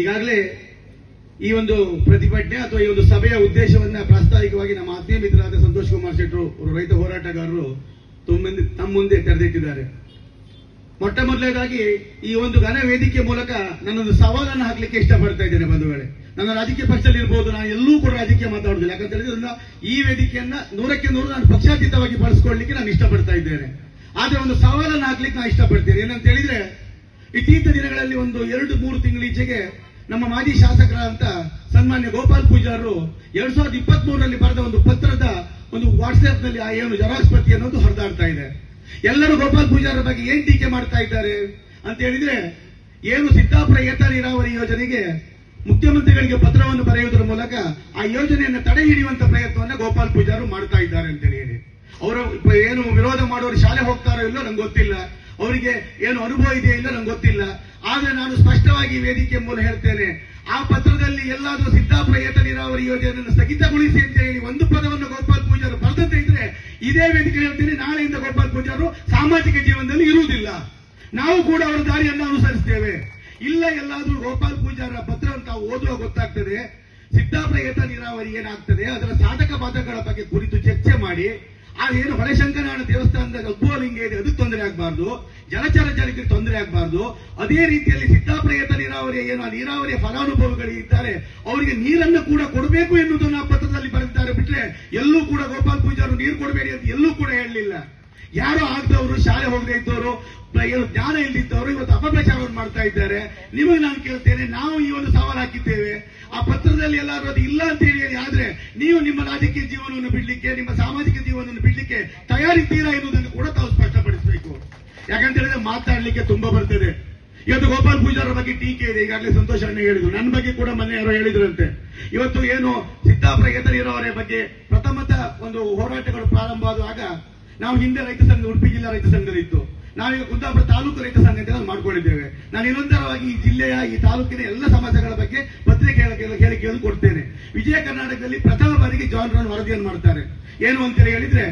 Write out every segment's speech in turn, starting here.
ಈಗಾಗಲೇ ಈ ಒಂದು ಪ್ರತಿಭಟನೆ ಅಥವಾ ಈ ಒಂದು ಸಭೆಯ ಉದ್ದೇಶವನ್ನ ಪ್ರಾಸ್ತಾವಿಕವಾಗಿ ನಮ್ಮ ಆತ್ಮೀಯ ಮಿತ್ರರಾದ ಸಂತೋಷ್ ಕುಮಾರ್ ಶೆಟ್ಟರು ರೈತ ಹೋರಾಟಗಾರರು ತಮ್ಮ ಮುಂದೆ ತೆರೆದಿಟ್ಟಿದ್ದಾರೆ. ಮೊಟ್ಟ ಮೊದಲನೇದಾಗಿ ಈ ಒಂದು ಘನ ವೇದಿಕೆ ಮೂಲಕ ನಾನೊಂದು ಸವಾಲನ್ನು ಹಾಕಲಿಕ್ಕೆ ಇಷ್ಟಪಡ್ತಾ ಇದ್ದೇನೆ ಬಂಧುಗಳೇ. ನನ್ನ ರಾಜಕೀಯ ಪಕ್ಷದಲ್ಲಿ ಇರ್ಬೋದು, ನಾನು ಎಲ್ಲೂ ಕೂಡ ರಾಜಕೀಯ ಮಾತಾಡುದಿಲ್ಲ. ಯಾಕಂತ ಹೇಳಿದ್ರೆ ಈ ವೇದಿಕೆಯನ್ನ ನೂರಕ್ಕೆ ನೂರು ನಾನು ಪಕ್ಷಾತೀತವಾಗಿ ಬಳಸ್ಕೊಳ್ಳಿಕ್ಕೆ ನಾನು ಇಷ್ಟಪಡ್ತಾ ಇದ್ದೇನೆ. ಆದ್ರೆ ಒಂದು ಸವಾಲನ್ನು ಹಾಕ್ಲಿಕ್ಕೆ ನಾನು ಇಷ್ಟಪಡ್ತೇನೆ. ಏನಂತ ಹೇಳಿದ್ರೆ ಇತ್ತೀಚಿನ ದಿನಗಳಲ್ಲಿ ಒಂದು ಎರಡು ಮೂರು ತಿಂಗಳೀಚೆಗೆ ನಮ್ಮ ಮಾಜಿ ಶಾಸಕರಾದಂತ ಸನ್ಮಾನ್ಯ ಗೋಪಾಲ್ ಪೂಜಾರರು ಎರಡ್ ಸಾವಿರದ ಇಪ್ಪತ್ತ್ ಮೂರರಲ್ಲಿ ಬರೆದ ಒಂದು ಪತ್ರದ ಒಂದು ವಾಟ್ಸ್ಆಪ್ನಲ್ಲಿ ಆ ಏನು ಜರಾಸ್ಪತಿ ಅನ್ನೋದು ಹರಿದಾಡ್ತಾ ಇದೆ. ಎಲ್ಲರೂ ಗೋಪಾಲ್ ಪೂಜಾರ ಬಗ್ಗೆ ಏನ್ ಟೀಕೆ ಮಾಡ್ತಾ ಇದ್ದಾರೆ ಅಂತ ಹೇಳಿದ್ರೆ, ಏನು ಸಿದ್ದಾಪುರ ಏತ ನೀರಾವರಿ ಯೋಜನೆಗೆ ಮುಖ್ಯಮಂತ್ರಿಗಳಿಗೆ ಪತ್ರವನ್ನು ಬರೆಯುವುದರ ಮೂಲಕ ಆ ಯೋಜನೆಯನ್ನು ತಡೆ ಹಿಡಿಯುವಂತ ಪ್ರಯತ್ನವನ್ನ ಗೋಪಾಲ್ ಪೂಜಾರು ಮಾಡ್ತಾ ಇದ್ದಾರೆ ಅಂತ ಹೇಳಿ ಅವರು ಏನು ವಿರೋಧ ಮಾಡೋರು ಶಾಲೆ ಹೋಗ್ತಾರೋ ಇಲ್ಲೋ ನಂಗೆ ಗೊತ್ತಿಲ್ಲ. ಅವರಿಗೆ ಏನು ಅನುಭವ ಇದೆಯೋ ಇಲ್ಲ ನಂಗೆ ಗೊತ್ತಿಲ್ಲ. ಆದ್ರೆ ನಾನು ಸ್ಪಷ್ಟವಾಗಿ ವೇದಿಕೆ ಮೂಲ ಹೇಳ್ತೇನೆ, ಆ ಪತ್ರದಲ್ಲಿ ಎಲ್ಲಾದರೂ ಸಿದ್ದಾಪುರ ಏತ ನೀರಾವರಿ ಯೋಜನೆಯನ್ನು ಸ್ಥಗಿತಗೊಳಿಸಿ ಅಂತ ಹೇಳಿ ಒಂದು ಪದವನ್ನು ಗೋಪಾಲ್ ಪೂಜಾರು ಬರೆದಂತೆ ಇದ್ರೆ ಇದೇ ವೇದಿಕೆ ಹೇಳ್ತೀನಿ, ನಾಳೆಯಿಂದ ಗೋಪಾಲ್ ಪೂಜಾರು ಸಾಮಾಜಿಕ ಜೀವನದಲ್ಲಿ ಇರುವುದಿಲ್ಲ. ನಾವು ಕೂಡ ಅವರ ದಾರಿಯನ್ನು ಅನುಸರಿಸ್ತೇವೆ. ಇಲ್ಲ ಎಲ್ಲಾದ್ರೂ ಗೋಪಾಲ್ ಪೂಜಾರ ಪತ್ರ ಅಂತ ಓದುವ ಗೊತ್ತಾಗ್ತದೆ ಸಿದ್ದಾಪುರ ಏತ ನೀರಾವರಿ ಏನಾಗ್ತದೆ, ಅದರ ಸಾಧಕ ಬಾಧಕಗಳ ಬಗ್ಗೆ ಕುರಿತು ಚರ್ಚೆ ಮಾಡಿ ಆ ಏನು ಹೊಳೆಶಂಕರನಾರಾಯಣ ದೇವಸ್ಥಾನದ ಉದ್ಭವಲಿಂಗ ಇದೆ, ಅದು ತೊಂದರೆ ಆಗಬಾರ್ದು. ಜಲಚರ ಜಲಕ್ಕೆ ತೊಂದರೆ ಆಗಬಾರ್ದು. ಅದೇ ರೀತಿಯಲ್ಲಿ ಸಿದ್ಧಾಪ್ರಯತ ನೀರಾವರಿ ಏನು, ಆ ನೀರಾವರಿಯ ಫಲಾನುಭವಿಗಳು ಇದ್ದಾರೆ, ಅವರಿಗೆ ನೀರನ್ನು ಕೂಡ ಕೊಡಬೇಕು ಎನ್ನುವುದನ್ನು ಆ ಪತ್ರದಲ್ಲಿ ಬರೆದಿದ್ದಾರೆ. ಬಿಟ್ರೆ ಎಲ್ಲೂ ಕೂಡ ಗೋಪಾಲ್ ಪೂಜಾರು ನೀರು ಕೊಡಬೇಡಿ ಅಂತ ಎಲ್ಲೂ ಕೂಡ ಹೇಳಲಿಲ್ಲ. ಯಾರೋ ಆಗದವರು ಶಾಲೆ ಹೋಗದೆ ಇದ್ದವರು ಏನು ಜ್ಞಾನ ಇಲ್ಲದಿದ್ದವರು ಇವತ್ತು ಅಪಪ್ರಚಾರವನ್ನು ಮಾಡ್ತಾ ಇದ್ದಾರೆ. ನಿಮಗೆ ನಾನು ಕೇಳ್ತೇನೆ, ನಾವು ಈ ಒಂದು ಸವಾಲು ಹಾಕಿದ್ದೇವೆ. ಆ ಪತ್ರದಲ್ಲಿ ಎಲ್ಲರೂ ಅದು ಇಲ್ಲ ಅಂತ ಹೇಳಿ ಆದ್ರೆ ನೀವು ನಿಮ್ಮ ರಾಜಕೀಯ ಜೀವನವನ್ನು ಬಿಡ್ಲಿಕ್ಕೆ, ನಿಮ್ಮ ಸಾಮಾಜಿಕ ಜೀವನವನ್ನು ಬಿಡ್ಲಿಕ್ಕೆ ತಯಾರಿದ್ದೀರಾ ಎನ್ನುವುದನ್ನು ಕೂಡ ತಾವು ಸ್ಪಷ್ಟಪಡಿಸಬೇಕು. ಯಾಕಂತ ಹೇಳಿದ್ರೆ ಮಾತಾಡ್ಲಿಕ್ಕೆ ತುಂಬಾ ಬರ್ತದೆ. ಇವತ್ತು ಗೋಪಾಲ್ ಪೂಜಾರ ಬಗ್ಗೆ ಟೀಕೆ ಇದೆ. ಈಗಾಗಲೇ ಸಂತೋಷ ಅಣ್ಣ ಹೇಳಿದ್ರು. ನನ್ನ ಬಗ್ಗೆ ಕೂಡ ಮೊನ್ನೆ ಯಾರೋ ಹೇಳಿದ್ರಂತೆ. ಇವತ್ತು ಏನು ಸಿದ್ದಾಪುರ ಬಗ್ಗೆ ಪ್ರಥಮತ ಒಂದು ಹೋರಾಟಗಳು ಪ್ರಾರಂಭ ಆದಾಗ ನಾವು ಹಿಂದೆ ರೈತ ಸಂಘ, ಉಡುಪಿ ಜಿಲ್ಲಾ ರೈತ ಸಂಘದಿತ್ತು ನಾವೀಗ ಕುಂದಾಪುರ ತಾಲೂಕು ರೈತ ಸಂಘ ಅಂತ ನಾವು ಮಾಡ್ಕೊಂಡಿದ್ದೇವೆ. ನಾನು ನಿರಂತರವಾಗಿ ಈ ಜಿಲ್ಲೆಯ, ಈ ತಾಲೂಕಿನ ಎಲ್ಲ ಸಮಸ್ಯೆಗಳ ಬಗ್ಗೆ ಪತ್ರಿಕೆ ಹೇಳಿಕೆಯನ್ನು ಕೊಡ್ತೇನೆ. ವಿಜಯ ಕರ್ನಾಟಕದಲ್ಲಿ ಪ್ರಥಮ ಬಾರಿಗೆ ಜಾನ್ ರಾನ್ ವರದಿಯನ್ನು ಮಾಡ್ತಾರೆ. ಏನು ಅಂತೇಳಿ ಹೇಳಿದ್ರೆ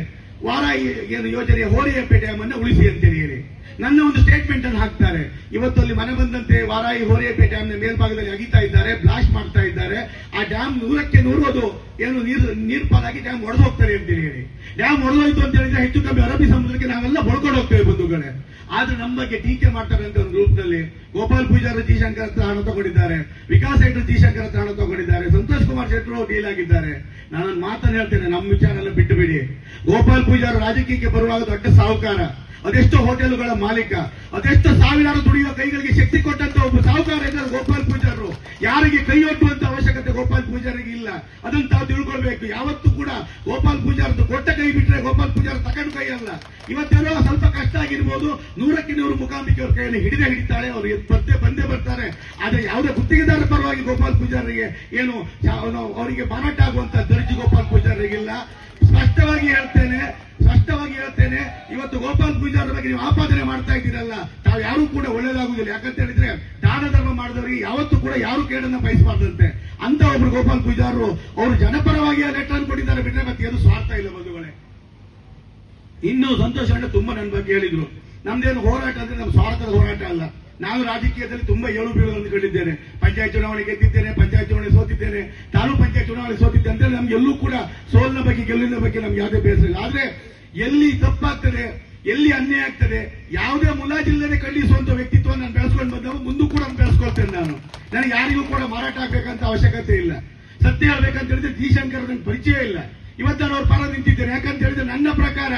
ವಾರಾಯಿ ಏನು ಯೋಜನೆಯ ಹೋರಿಯ ಅನ್ನು ಉಳಿಸಿ ಅಂತೇಳಿ ಹೇಳಿ. ನನ್ನ ಒಂದು ಸ್ಟೇಟ್ಮೆಂಟ್ ಅನ್ನು ಹಾಕ್ತಾರೆ. ಇವತ್ತು ಅಲ್ಲಿ ಮನೆ ಬಂದಂತೆ ವಾರಾಯಿ ಹೋರಿಯಪೆ ಡ್ಯಾಮ್ನ ಮೇಲ್ಭಾಗದಲ್ಲಿ ಅಗಿತಾ ಇದ್ದಾರೆ ಬ್ಲಾಸ್ಟ್ ಮಾಡ್ತಾ ಇದ್ದಾರೆ. ಆ ಡ್ಯಾಮ್ ನೂರಕ್ಕೆ ನೂರು ಅದು ಏನು ನೀರು ನೀರು ಪಾಲಾಗಿ ಡ್ಯಾಮ್ ಒಡೆದು ಹೋಗ್ತಾರೆ ಅಂತೇಳಿ ಹೇಳಿ. ಡ್ಯಾಮ್ ಒಡೆದೋಯ್ತು ಅಂತ ಹೇಳಿದ್ರೆ ಹೆಚ್ಚು ಕಮ್ಮಿ ಅರಬ್ಬಿ ಸಮುದ್ರಕ್ಕೆ ನಾವೆಲ್ಲ ಬಳ್ಕೊಂಡು ಹೋಗ್ತೇವೆ ಬಂಧುಗಳೇ. ಆದ್ರೆ ನಮ್ಮ ಬಗ್ಗೆ ಟೀಕೆ ಮಾಡ್ತಾರೆ ಅಂತ ಒಂದು ರೂಪದಲ್ಲಿ ಗೋಪಾಲ್ ಪೂಜಾರ ಜಿ ಶಂಕರ್ ಹತ್ರ ಹಣ ತಗೊಂಡಿದ್ದಾರೆ, ವಿಕಾಸ್ ಶೆಟ್ಟರ್ ಜಿ ಶಂಕರ್ ಹತ್ರ ಹಣ ತಗೊಂಡಿದ್ದಾರೆ, ಸಂತೋಷ್ ಕುಮಾರ್ ಶೆಟ್ಟರು ಡೀಲ್ ಆಗಿದ್ದಾರೆ. ನಾನು ಮಾತನ್ನು ಹೇಳ್ತೇನೆ, ನಮ್ಮ ವಿಚಾರ ಎಲ್ಲ ಬಿಟ್ಟುಬಿಡಿ ಗೋಪಾಲ್ ಪೂಜಾರ ರಾಜಕೀಯಕ್ಕೆ ಬರುವಾಗ ದೊಡ್ಡ ಸಾಹುಕಾರ. ಅದೆಷ್ಟೋ ಹೋಟೆಲ್ಗಳ ಮಾಲೀಕ, ಅದೆಷ್ಟೋ ಸಾವಿರಾರು ದುಡಿಯುವ ಕೈಗಳಿಗೆ ಶಕ್ತಿ ಕೊಟ್ಟಂತ ಒಬ್ಬ ಸಾಹುಕಾರ ಇದ್ದಾರೆ ಗೋಪಾಲ್ ಪೂಜಾರರು. ಯಾರಿಗೆ ಕೈ ಒಟ್ಟುವಂತ ಅವಶ್ಯಕತೆ ಗೋಪಾಲ್ ಪೂಜಾರಿಗೆ ಇಲ್ಲ. ಅದನ್ನು ತಾವು ತಿಳ್ಕೊಳ್ಬೇಕು. ಯಾವತ್ತೂ ಕೂಡ ಗೋಪಾಲ್ ಪೂಜಾರದ್ದು ಕೊಟ್ಟ ಕೈ ಬಿಟ್ರೆ ಗೋಪಾಲ್ ಪೂಜಾರ ತಗೊಂಡು ಕೈ ಅಲ್ಲ. ಇವತ್ತೇನೋ ಸ್ವಲ್ಪ ಕಷ್ಟ ಆಗಿರ್ಬೋದು. ನೂರಕ್ಕೆ ನೂರು ಮುಖಾಂಬಿಕೆ ಅವ್ರ ಕೈಯಲ್ಲಿ ಹಿಡಿದೇ ಹಿಡಿತಾಳೆ. ಅವರು ಬರ್ತೆ ಬಂದೇ ಬರ್ತಾರೆ. ಆದ್ರೆ ಯಾವುದೇ ಗುತ್ತಿಗೆದಾರ ಪರವಾಗಿ ಗೋಪಾಲ್ ಪೂಜಾರಿಗೆ ಏನು ಅವರಿಗೆ ಮಾರಾಟ ಆಗುವಂತ ದರ್ಜಿ ಗೋಪಾಲ್ ಪೂಜಾರಿಗಿಲ್ಲ ಸ್ಪಷ್ಟವಾಗಿ ಹೇಳ್ತೇನೆ ಸ್ಪಷ್ಟವಾಗಿ ಹೇಳ್ತೇನೆ. ಇವತ್ತು ಗೋಪಾಲ್ ಪೂಜಾರ ಬಗ್ಗೆ ನೀವು ಆಪಾದನೆ ಮಾಡ್ತಾ ಇದ್ದೀರಲ್ಲ, ತಾವು ಯಾರು ಕೂಡ ಒಳ್ಳೇದಾಗುವುದಿಲ್ಲ ಯಾಕಂತ ಹೇಳಿದ್ರೆ ದಾನ ಧರ್ಮ ಮಾಡಿದವರಿಗೆ ಯಾವತ್ತೂ ಕೂಡ ಯಾರು ಕೇಳನ್ನ ಬಯಸಬಾರ್ದಂತೆ. ಅಂತ ಒಬ್ರು ಗೋಪಾಲ್ ಪೂಜಾರರು ಅವರು ಜನಪರವಾಗಿ ಲೆಟರ್ ಕೊಟ್ಟಿದ್ದಾರೆ ಬಿಟ್ಟರೆ ಮತ್ತೆ ಏನು ಸ್ವಾರ್ಥ ಇಲ್ಲ ಬಂಧುಗಳೇ. ಇನ್ನು ಸಂತೋಷ ಅಣ್ಣ ತುಂಬಾ ನನ್ನ ಬಗ್ಗೆ ಹೇಳಿದ್ರು. ನಮ್ದೇನು ಹೋರಾಟ ಅಂದ್ರೆ ನಮ್ಮ ಸ್ವಾರ್ಥದ ಹೋರಾಟ ಅಲ್ಲ. ನಾನು ರಾಜಕೀಯದಲ್ಲಿ ತುಂಬಾ ಏಳು ಬೀಳುಗಳನ್ನು ಕಂಡಿದ್ದೇನೆ ಪಂಚಾಯತ್ ಚುನಾವಣೆ ಗೆದ್ದಿದ್ದೇನೆ, ಪಂಚಾಯತ್ ಚುನಾವಣೆ ಸೋತಿದ್ದೇನೆ. ತಾಲೂಕು ಪಂಚಾಯತ್ ಚುನಾವಣೆ ಸೋತಿದ್ದೆ ಅಂದ್ರೆ ನಮ್ಗೆ ಎಲ್ಲೂ ಕೂಡ ಸೋಲಿನ ಬಗ್ಗೆ ಗೆಲುವಿನ ಬಗ್ಗೆ ನಮ್ಗೆ ಯಾವುದೇ ಬೇಸರ ಇಲ್ಲ. ಆದ್ರೆ ಎಲ್ಲಿ ತಪ್ಪಾಗ್ತದೆ, ಎಲ್ಲಿ ಅನ್ಯಾಯ ಆಗ್ತದೆ, ಯಾವುದೇ ಮುಲಾಜಿಲ್ಲದೆ ಖಂಡಿಸುವಂತ ವ್ಯಕ್ತಿತ್ವ ನಾನು ಬೆಳೆಸ್ಕೊಂಡು ಬಂದವ ಮುಂದೂ ಕೂಡ ಬೆಳೆಸ್ಕೊಳ್ತೇನೆ ನಾನು. ನನಗೆ ಯಾರಿಗೂ ಕೂಡ ಮಾರಾಟ ಆಗ್ಬೇಕಂತ ಅವಶ್ಯಕತೆ ಇಲ್ಲ. ಸತ್ಯ ಹೇಳ್ಬೇಕಂತ ಹೇಳಿದ್ರೆ ಜಿ ಶಂಕರ್ ನನಗೆ ಪರಿಚಯ ಇಲ್ಲ. ಇವತ್ತು ನಾನು ಅವ್ರ ಪರ ನಿಂತಿದ್ದೇನೆ. ಯಾಕಂತ ಹೇಳಿದ್ರೆ ನನ್ನ ಪ್ರಕಾರ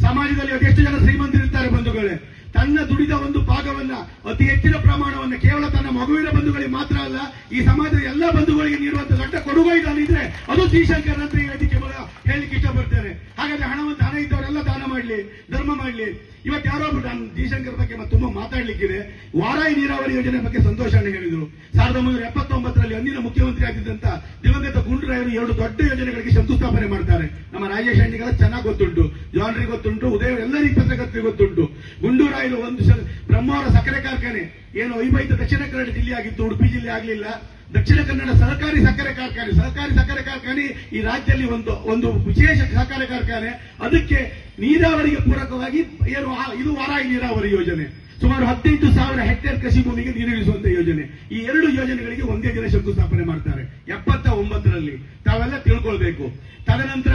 ಸಮಾಜದಲ್ಲಿ ಅದೆಷ್ಟು ಜನ ಶ್ರೀಮಂತರಿರ್ತಾರೆ ಬಂಧುಗಳೇ? ತನ್ನ ದುಡಿದ ಒಂದು ಭಾಗವನ್ನ, ಅತಿ ಹೆಚ್ಚಿನ ಪ್ರಮಾಣವನ್ನ ಕೇವಲ ತನ್ನ ಮಗುವಿನ ಬಂಧುಗಳಿಗೆ ಮಾತ್ರ ಅಲ್ಲ, ಈ ಸಮಾಜದ ಎಲ್ಲ ಬಂಧುಗಳಿಗೆ ನೀಡುವಂತ ದೊಡ್ಡ ಕೊಡುಗೆ ಅದು ಶ್ರೀಶಂಕರ್ ಅಂತ ಈ ಹೇಳಲಿಕ್ಕೆ ಇಷ್ಟಪಡ್ತೇನೆ. ಹಾಗಾದ್ರೆ ಹಣ ಮಾಡ್ಲಿ ಇವತ್ತು ಯಾರೋ ನಾನು ಜಿಶಂಕರ್ ಬಗ್ಗೆ ತುಂಬಾ ಮಾತಾಡ್ಲಿಕ್ಕಿದೆ. ವಾರಾಯಿ ನೀರಾವರಿ ಯೋಜನೆ ಬಗ್ಗೆ ಸಂತೋಷ ಹೇಳಿದ್ರು. ಸಾವಿರದ ಒಂಬೈನೂರ ಎಪ್ಪತ್ತೊಂಬತ್ತರಲ್ಲಿ ಅಂದಿನ ಮುಖ್ಯಮಂತ್ರಿ ಆಗಿದ್ದಂತ ದಿವಂಗತ ಗುಂಡ್ರಾಯರು ಎರಡು ದೊಡ್ಡ ಯೋಜನೆಗಳಿಗೆ ಶಂಕುಸ್ಥಾಪನೆ ಮಾಡ್ತಾರೆ. ನಮ್ಮ ರಾಜೇಶ್ ಹಣ್ಣಿಗೆಲ್ಲ ಚೆನ್ನಾಗಿ ಗೊತ್ತುಂಟು. ಜಾನ್ರಿಗೆ ಗೊತ್ತುಂಟು, ಉದಯ ಎಲ್ಲರಿಗೂ ಪತ್ರಕರ್ತರಿಗೆ ಗೊತ್ತುಂಟು. ಗುಂಡೂರಾಯರು ಒಂದು ಬ್ರಹ್ಮಾವರ ಸಕ್ಕರೆ ಕಾರ್ಖಾನೆ. ಏನು ಐವೈದು ದಕ್ಷಿಣ ಕನ್ನಡ ಜಿಲ್ಲೆ ಆಗಿತ್ತು ಉಡುಪಿ ಜಿಲ್ಲೆ ಆಗಲಿಲ್ಲ. ದಕ್ಷಿಣ ಕನ್ನಡ ಸಹಕಾರಿ ಸಕ್ಕರೆ ಕಾರ್ಖಾನೆ, ಸಹಕಾರಿ ಸಕ್ಕರೆ ಕಾರ್ಖಾನೆ ಈ ರಾಜ್ಯದಲ್ಲಿ ಒಂದು ಒಂದು ವಿಶೇಷ ಸಹಕಾರಿ ಕಾರ್ಖಾನೆ. ಅದಕ್ಕೆ ನೀರಾವರಿಗೆ ಪೂರಕವಾಗಿ ಏನು ಇದು ವಾರಾಯಿ ನೀರಾವರಿ ಯೋಜನೆ. ಸುಮಾರು ಹದಿನೈದು ಸಾವಿರ ಹೆಕ್ಟೇರ್ ಕೃಷಿ ಭೂಮಿಗೆ ನೀರಿಳಿಸುವಂತ ಯೋಜನೆ. ಈ ಎರಡು ಯೋಜನೆಗಳಿಗೆ ಒಂದೇ ದಿನ ಶಂಕುಸ್ಥಾಪನೆ ಮಾಡ್ತಾರೆ. ಎಪ್ಪತ್ತ ಒಂಬತ್ತರಲ್ಲಿ. ತಾವೆಲ್ಲ ತಿಳ್ಕೊಳ್ಬೇಕು. ತದನಂತರ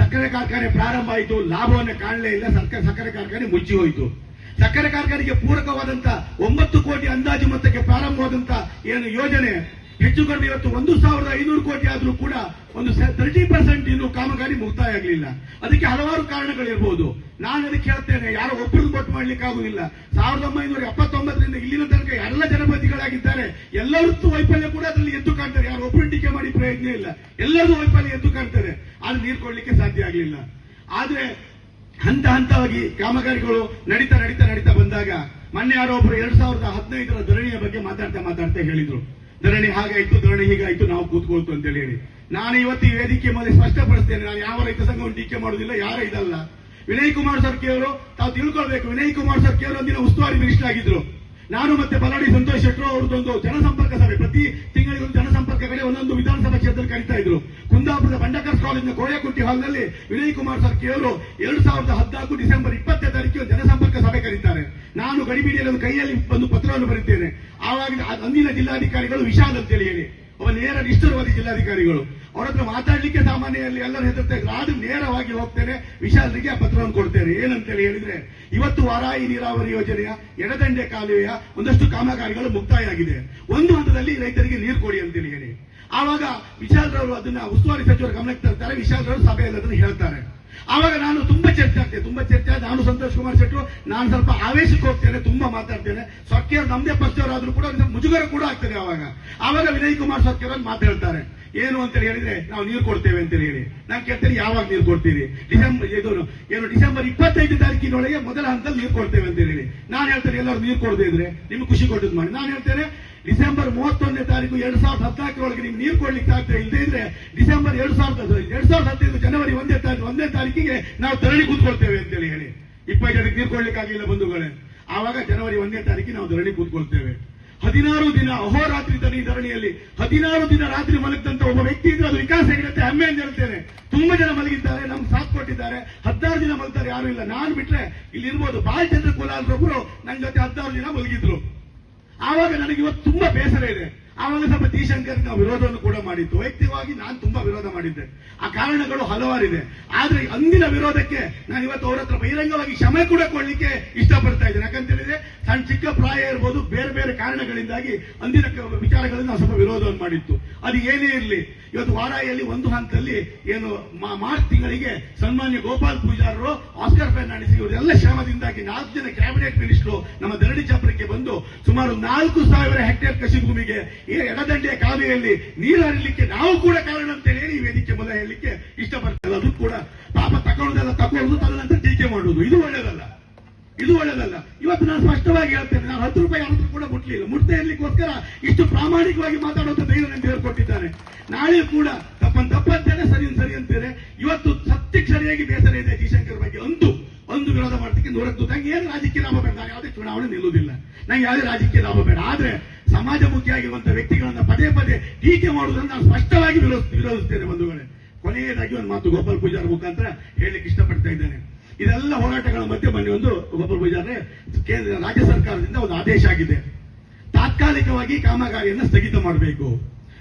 ಸಕ್ಕರೆ ಕಾರ್ಖಾನೆ ಪ್ರಾರಂಭ ಆಯಿತು. ಲಾಭವನ್ನು ಕಾಣಲೇ ಇಲ್ಲ. ಸರ್ಕಾರ ಸಕ್ಕರೆ ಕಾರ್ಖಾನೆ ಮುಚ್ಚಿ ಹೋಯಿತು. ಸಕ್ಕರೆ ಕಾರ್ಖಾನೆಗೆ ಪೂರಕವಾದಂತ ಒಂಬತ್ತು ಕೋಟಿ ಅಂದಾಜು ಮೊತ್ತಕ್ಕೆ ಪ್ರಾರಂಭವಾದಂತ ಏನು ಯೋಜನೆ ಹೆಚ್ಚು ಕಡಿಮೆ ಇವತ್ತು ಒಂದು ಸಾವಿರದ ಐನೂರು ಕೋಟಿ ಆದರೂ ಕೂಡ ಒಂದು ತರ್ಟಿ ಪರ್ಸೆಂಟ್ ಇನ್ನು ಕಾಮಗಾರಿ ಮುಕ್ತಾಯ ಆಗಲಿಲ್ಲ. ಅದಕ್ಕೆ ಹಲವಾರು ಕಾರಣಗಳಿರ್ಬೋದು. ನಾನು ಅದಕ್ಕೆ ಹೇಳ್ತೇನೆ, ಯಾರು ಒಬ್ಬರು ಕೊಟ್ಟು ಮಾಡ್ಲಿಕ್ಕೆ ಆಗುದಿಲ್ಲ. ಸಾವಿರದ ಒಂಬೈನೂರ ಎಪ್ಪತ್ತೊಂಬತ್ತರಿಂದ ಇಲ್ಲಿನ ತನಕ ಎಲ್ಲ ಜನಪದಿಗಳಾಗಿದ್ದಾರೆ ಎಲ್ಲರದ್ದು ವೈಫಲ್ಯ ಕೂಡ ಅದರಲ್ಲಿ ಎದ್ದು ಕಾಣ್ತಾರೆ ಯಾರು ಒಬ್ಬರು ಟೀಕೆ ಮಾಡಿ ಪ್ರಯತ್ನ ಇಲ್ಲ. ಎಲ್ಲರೂ ವೈಫಲ್ಯ ಎದ್ದು ಕಾಣ್ತಾರೆ ಆದ್ರೆ ನೀರು ಕೊಡ್ಲಿಕ್ಕೆ ಸಾಧ್ಯ ಆಗಲಿಲ್ಲ. ಆದ್ರೆ ಹಂತ ಹಂತವಾಗಿ ಕಾಮಗಾರಿಗಳು ನಡೀತಾ ನಡೀತಾ ನಡೀತಾ ಬಂದಾಗ, ಮೊನ್ನೆ ಯಾರೋ ಒಬ್ರು ಎರಡ್ ಸಾವಿರದ ಹದಿನೈದರ ಧರಣಿಯ ಬಗ್ಗೆ ಮಾತಾಡ್ತಾ ಮಾತಾಡ್ತಾ ಹೇಳಿದ್ರು. ಧರಣಿ ಹಾಗಾಯ್ತು, ಧರಣಿ ಹೀಗಾಯ್ತು, ನಾವು ಕೂತ್ಕೊಳ್ತು ಅಂತ ಹೇಳಿ. ನಾನು ಇವತ್ತು ವೇದಿಕೆ ಮೇಲೆ ಸ್ಪಷ್ಟಪಡಿಸ್ತೇನೆ, ನಾನು ಯಾವ ರೈತ ಸಂಘವನ್ನು ಟೀಕೆ ಮಾಡುವುದಿಲ್ಲ, ಯಾರ ಇದಲ್ಲ. ವಿನಯ್ ಕುಮಾರ್ ಸರ್ ಅವರು ತಾವು ತಿಳ್ಕೊಳ್ಬೇಕು, ವಿನಯ್ ಕುಮಾರ್ ಸರ್ ಅವರು ಒಂದಿನ ಉಸ್ತುವಾರಿ ಮಿನಿಸ್ಟರ್ ಆಗಿದ್ರು. ನಾನು ಮತ್ತೆ ಬಲ್ಲಾಡಿ ಸಂತೋಷ್ ಶೆಟ್ಟರು ಅವ್ರದ್ದೊಂದು ಜನಸಂಪರ್ಕ ಸಭೆ. ಪ್ರತಿ ತಿಂಗಳಿಗೆ ಒಂದು ಜನಸಂಪರ್ಕ ಕಡೆ ಒಂದೊಂದು ವಿಧಾನಸಭಾ ಕ್ಷೇತ್ರದಲ್ಲಿ ಕರೀತಾ ಇದ್ರು. ಕುಂದಾಪುರದ ಬಂಡಕರ್ಸ್ ಕಾಲೇಜಿನ ಕೋಳೆಕುಂಟಿ ಹಾಲ್ನಲ್ಲಿ ವಿನಯ್ ಕುಮಾರ್ ಸರ್ ಕೇವರು ಎರಡು ಸಾವಿರದ ಹದಿನಾಲ್ಕು ಡಿಸೆಂಬರ್ ಇಪ್ಪತ್ತೇ ತಾರೀಕು ಜನಸಂಪರ್ಕ ಸಭೆ ಕರೀತಾರೆ. ನಾನು ಗಡಿಬಿಡಿಯಲ್ಲಿ ಕೈಯಲ್ಲಿ ಒಂದು ಪತ್ರವನ್ನು ಬರೀತೇನೆ ಆವಾಗ ಅಂದಿನ ಜಿಲ್ಲಾಧಿಕಾರಿಗಳು ವಿಷಾದ ಅಂತೇಳಿ ಹೇಳಿ. ಒಬ್ಬ ನೇರ ನಿಷ್ಠರವಾದ ಜಿಲ್ಲಾಧಿಕಾರಿಗಳು? ಅವ್ರ ಹತ್ರ ಮಾತಾಡ್ಲಿಕ್ಕೆ ಸಾಮಾನ್ಯದಲ್ಲಿ ಎಲ್ಲರೂ ಹೆದರ್ತಾರೆ ಆದ್ರೂ ನೇರವಾಗಿ ಹೋಗ್ತೇನೆ, ವಿಶಾಲ್ರಿಗೆ ಆ ಪತ್ರವನ್ನು ಕೊಡ್ತೇನೆ. ಏನಂತೇಳಿ ಹೇಳಿದ್ರೆ, ಇವತ್ತು ವಾರಾಯಿ ನೀರಾವರಿ ಯೋಜನೆಯ ಎಡದಂಡೆ ಕಾಲುವೆಯ ಒಂದಷ್ಟು ಕಾಮಗಾರಿಗಳು ಮುಕ್ತಾಯ ಆಗಿದೆ ಒಂದು ಹಂತದಲ್ಲಿ ರೈತರಿಗೆ ನೀರು ಕೊಡಿ ಅಂತೇಳಿ ಹೇಳಿ. ಆವಾಗ ವಿಶಾಲ್ ರವರು ಅದನ್ನ ಉಸ್ತುವಾರಿ ಸಚಿವರ ಗಮನಕ್ಕೆ ತರ್ತಾರೆ. ವಿಶಾಲ್ ರವರು ಸಭೆಯಲ್ಲಿ ಅದನ್ನು ಹೇಳ್ತಾರೆ. ಆವಾಗ ನಾನು ತುಂಬಾ ಚರ್ಚೆ ಆಗ್ತೇನೆ ತುಂಬಾ ಚರ್ಚೆ ಆದ ನಾನು ಸಂತೋಷ್ ಕುಮಾರ್ ಶೆಟ್ಟರು ನಾನು ಸ್ವಲ್ಪ ಆವೇಶಕ್ಕೆ ಹೋಗ್ತೇನೆ, ತುಂಬಾ ಮಾತಾಡ್ತೇನೆ. ಸೊಕ್ಕಿಯವರು ನಮ್ದೇ ಪಕ್ಷವರಾದ್ರೂ ಕೂಡ ಮುಜುಗರ ಕೂಡ ಆಗ್ತದೆ ಆವಾಗ. ಆವಾಗ ವಿನಯ್ ಕುಮಾರ್ ಸೊಕ್ಕಿಯವರು ಮಾತಾಡ್ತಾರೆ ಏನು ಅಂತ ಹೇಳಿದ್ರೆ ನಾವು ನೀರು ಕೊಡ್ತೇವೆ ಅಂತ ಹೇಳಿ. ನಾನು ಕೇಳ್ತೇನೆ ಯಾವಾಗ ನೀರು ಕೊಡ್ತೀರಿ? ಡಿಸೆಂಬರ್ ಇದು ಏನು ಡಿಸೆಂಬರ್ ಇಪ್ಪತ್ತೈದು ತಾರೀಕಿನೊಳಗೆ ಮೊದಲ ಹಂತದಲ್ಲಿ ನೀರು ಕೊಡ್ತೇವೆ ಅಂತ ಹೇಳಿ. ನಾನು ಹೇಳ್ತೇನೆ ಎಲ್ಲರೂ ನೀರು ಕೊಡದೇ ಇದ್ರೆ ನಿಮ್ಗೆ ಖುಷಿ ಕೊಟ್ಟದ್ದು ಮಾಡಿ. ನಾನು ಹೇಳ್ತೇನೆ ಡಿಸೆಂಬರ್ ಮೂವತ್ತೊಂದನೇ ತಾರೀಕು ಎರಡ್ ಸಾವಿರದ ಹದಿನಾಲ್ಕರೊಳಗೆ ನಿಮ್ಗೆ ನೀರು ಕೊಡ್ಲಿಕ್ಕೆ ಆಗ್ತದೆ ಇಲ್ಲದೆ ಇದ್ರೆ ಡಿಸೆಂಬರ್ ಎರಡ್ ಸಾವಿರದ ಎರಡ್ ಸಾವಿರದ ಹದಿನೈದು ಜನವರಿ ಒಂದೇ ತಾರೀಕು ಒಂದೇ ತಾರೀಕಿಗೆ ನಾವು ಧರಣಿ ಕೂತ್ಕೊಳ್ತೇವೆ ಅಂತೇಳಿ ಹೇಳಿ. ಇಪ್ಪತ್ತು ಜನಕ್ಕೆ ನೀರು ಕೊಡ್ಲಿಕ್ಕೆ ಆಗಿಲ್ಲ ಬಂಧುಗಳೇ. ಆವಾಗ ಜನವರಿ ಒಂದನೇ ತಾರೀಕಿಗೆ ನಾವು ಧರಣಿ ಕೂತ್ಕೊಳ್ತೇವೆ. ಹದಿನಾರು ದಿನ ಅಹೋರಾತ್ರಿ ಧರಣಿ ಧರಣಿಯಲ್ಲಿ ಹದಿನಾರು ದಿನ ರಾತ್ರಿ ಮಲಗಿದಂತ ಒಬ್ಬ ವ್ಯಕ್ತಿ ಇದ್ರೆ ಅದು ವಿಕಾಸ ಹೇಗಿರುತ್ತೆ ಹೆಮ್ಮೆ ಅಂತ ಹೇಳ್ತೇನೆ. ತುಂಬಾ ಜನ ಮಲಗಿದ್ದಾರೆ, ನಮ್ಗೆ ಸಾಥ್ ಕೊಟ್ಟಿದ್ದಾರೆ. ಹದಿನಾರು ದಿನ ಮಲಗ್ತಾರೆ, ಯಾರು ಇಲ್ಲ. ನಾನು ಬಿಟ್ರೆ ಇಲ್ಲಿ ಇರ್ಬೋದು. ಬಾಲಚಂದ್ರ ಕುಲಾಲ್ರೊಬ್ರು ನನ್ನ ಜೊತೆ ಹದಿನಾರು ದಿನ ಮಲಗಿದ್ರು. ಆವಾಗ ನನಗೆ ಇವತ್ತು ತುಂಬಾ ಆವಾಗ ಸ್ವಲ್ಪ ತೀಶಂಕರ್ ವಿರೋಧವನ್ನು ಕೂಡ ಮಾಡಿತ್ತು. ವೈಯಕ್ತಿಕವಾಗಿ ನಾನು ತುಂಬಾ ವಿರೋಧ ಮಾಡಿದ್ದೆ. ಆ ಕಾರಣಗಳು ಹಲವಾರಿದೆ ಆದ್ರೆ ಅಂದಿನ ವಿರೋಧಕ್ಕೆ ನಾನು ಇವತ್ತು ಅವರ ಹತ್ರ ಬಹಿರಂಗವಾಗಿ ಕ್ಷಮೆ ಕೂಡ ಕೊಡ್ಲಿಕ್ಕೆ ಇಷ್ಟಪಡ್ತಾ ಇದ್ದೇನೆ. ಯಾಕಂತ ಹೇಳಿದ್ರೆ ಸಣ್ಣ ಚಿಕ್ಕ ಪ್ರಾಯ ಇರ್ಬೋದು, ಬೇರೆ ಬೇರೆ ಕಾರಣಗಳಿಂದಾಗಿ ಅಂದಿನ ವಿಚಾರಗಳನ್ನು ನಾವು ಸ್ವಲ್ಪ ವಿರೋಧವನ್ನು ಮಾಡಿತ್ತು. ಅದು ಏನೇ ಇರಲಿ, ಇವತ್ತು ವಾರಾಯಲ್ಲಿ ಒಂದು ಹಂತದಲ್ಲಿ ಏನು ಮಾರ್ಚ್ ತಿಂಗಳಿಗೆ ಸನ್ಮಾನ್ಯ ಗೋಪಾಲ್ ಪೂಜಾರರು, ಆಸ್ಕರ್ ಫೆರ್ನಾಂಡಿಸ್ ಇವರೆಲ್ಲ ಶ್ರಮದಿಂದಾಗಿ ನಾಲ್ಕು ಜನ ಕ್ಯಾಬಿನೆಟ್ ಮಿನಿಸ್ಟರ್ ನಮ್ಮ ದರಡಿ ಚಾಪುರಕ್ಕೆ ಬಂದು ಸುಮಾರು ನಾಲ್ಕು ಸಾವಿರ ಹೆಕ್ಟೇರ್ ಕೃಷಿ ಭೂಮಿಗೆ ಎಡದಂಡೆಯ ಕಾಲುವೆಯಲ್ಲಿ ನೀರು ಹರಿಲಿಕ್ಕೆ ನಾವು ಕೂಡ ಕಾರಣ ಅಂತ ಹೇಳಿ ಈ ವೇದಿಕೆ ಮೊದಲ ಹೇಳಲಿಕ್ಕೆ ಇಷ್ಟಪಡ್ತೇವೆ ಅದು ಕೂಡ ಪಾಪ ತಗೊಳ್ಳೋದೆಲ್ಲ ತಗೊಳ್ಳೋದು ಅಂತ ಟೀಕೆ ಮಾಡುವುದು. ಇದು ಒಳ್ಳೇದಲ್ಲ. ಇದು ಒಳ್ಳೇದಲ್ಲ. ಇವತ್ತು ನಾನು ಸ್ಪಷ್ಟವಾಗಿ ಹೇಳ್ತೇನೆ. ನಾನು ಹತ್ತು ರೂಪಾಯಿ ಆದರೂ ಕೂಡ ಮುಟ್ಲಿಲ್ಲ. ಮುಟ್ತಾ ಇರ್ಲಿಕ್ಕೋಸ್ಕರ ಇಷ್ಟು ಪ್ರಾಮಾಣಿಕವಾಗಿ ಮಾತಾಡುವಂತ ಧೈರ್ಯ ನನಗೆ ಹೇಳ್ಕೊಟ್ಟಿದ್ದಾನೆ ನಾಳೆ ಕೂಡ ತಪ್ಪನ್ ತಪ್ಪಂತೇನೆ ಸರಿ ಸರಿ ಅಂತೇನೆ. ಇವತ್ತು ಸತ್ಯಕ್ಕೆ ಸರಿಯಾಗಿ ಬೇಸರ ಇದೆ ಜೀಶಂಕರ್ ಬಗ್ಗೆ ಒಂದು ಒಂದು ವಿರೋಧ ಮಾಡ್ಲಿಕ್ಕೆ ನೂರತ್ತು. ನಂಗೆ ಏನು ರಾಜಕೀಯ ಲಾಭ ಬೇಡ. ಯಾವುದೇ ಚುನಾವಣೆ ನಿಲ್ಲುವುದಿಲ್ಲ. ನಂಗೆ ಯಾವುದೇ ರಾಜಕೀಯ ಲಾಭ ಬೇಡ. ಆದ್ರೆ ಸಮಾಜಮುಖಿಯಾಗಿರುವಂತಹ ವ್ಯಕ್ತಿಗಳನ್ನ ಪದೇ ಪದೇ ಟೀಕೆ ಮಾಡುವುದನ್ನು ನಾನು ಸ್ಪಷ್ಟವಾಗಿ ವಿರೋಧಿಸ್ತೇನೆ ಬಂಧುಗಳೇ. ಕೊನೆಯದಾಗಿ ಒಂದು ಮಾತು ಗೋಪಾಲ್ ಪೂಜಾರ ಮುಖಾಂತರ ಹೇಳಲಿಕ್ಕೆ ಇಷ್ಟಪಡ್ತಾ ಇದ್ದೇನೆ. ಇದೆಲ್ಲ ಹೋರಾಟಗಳ ಮಧ್ಯೆ ಬನ್ನಿ ಒಂದು ಗೋಪಾಲ್ ಪೂಜಾರೆ ಕೇಂದ್ರ, ರಾಜ್ಯ ಸರ್ಕಾರದಿಂದ ಒಂದು ಆದೇಶ ಆಗಿದೆ. ತಾತ್ಕಾಲಿಕವಾಗಿ ಕಾಮಗಾರಿಯನ್ನು ಸ್ಥಗಿತ ಮಾಡಬೇಕು.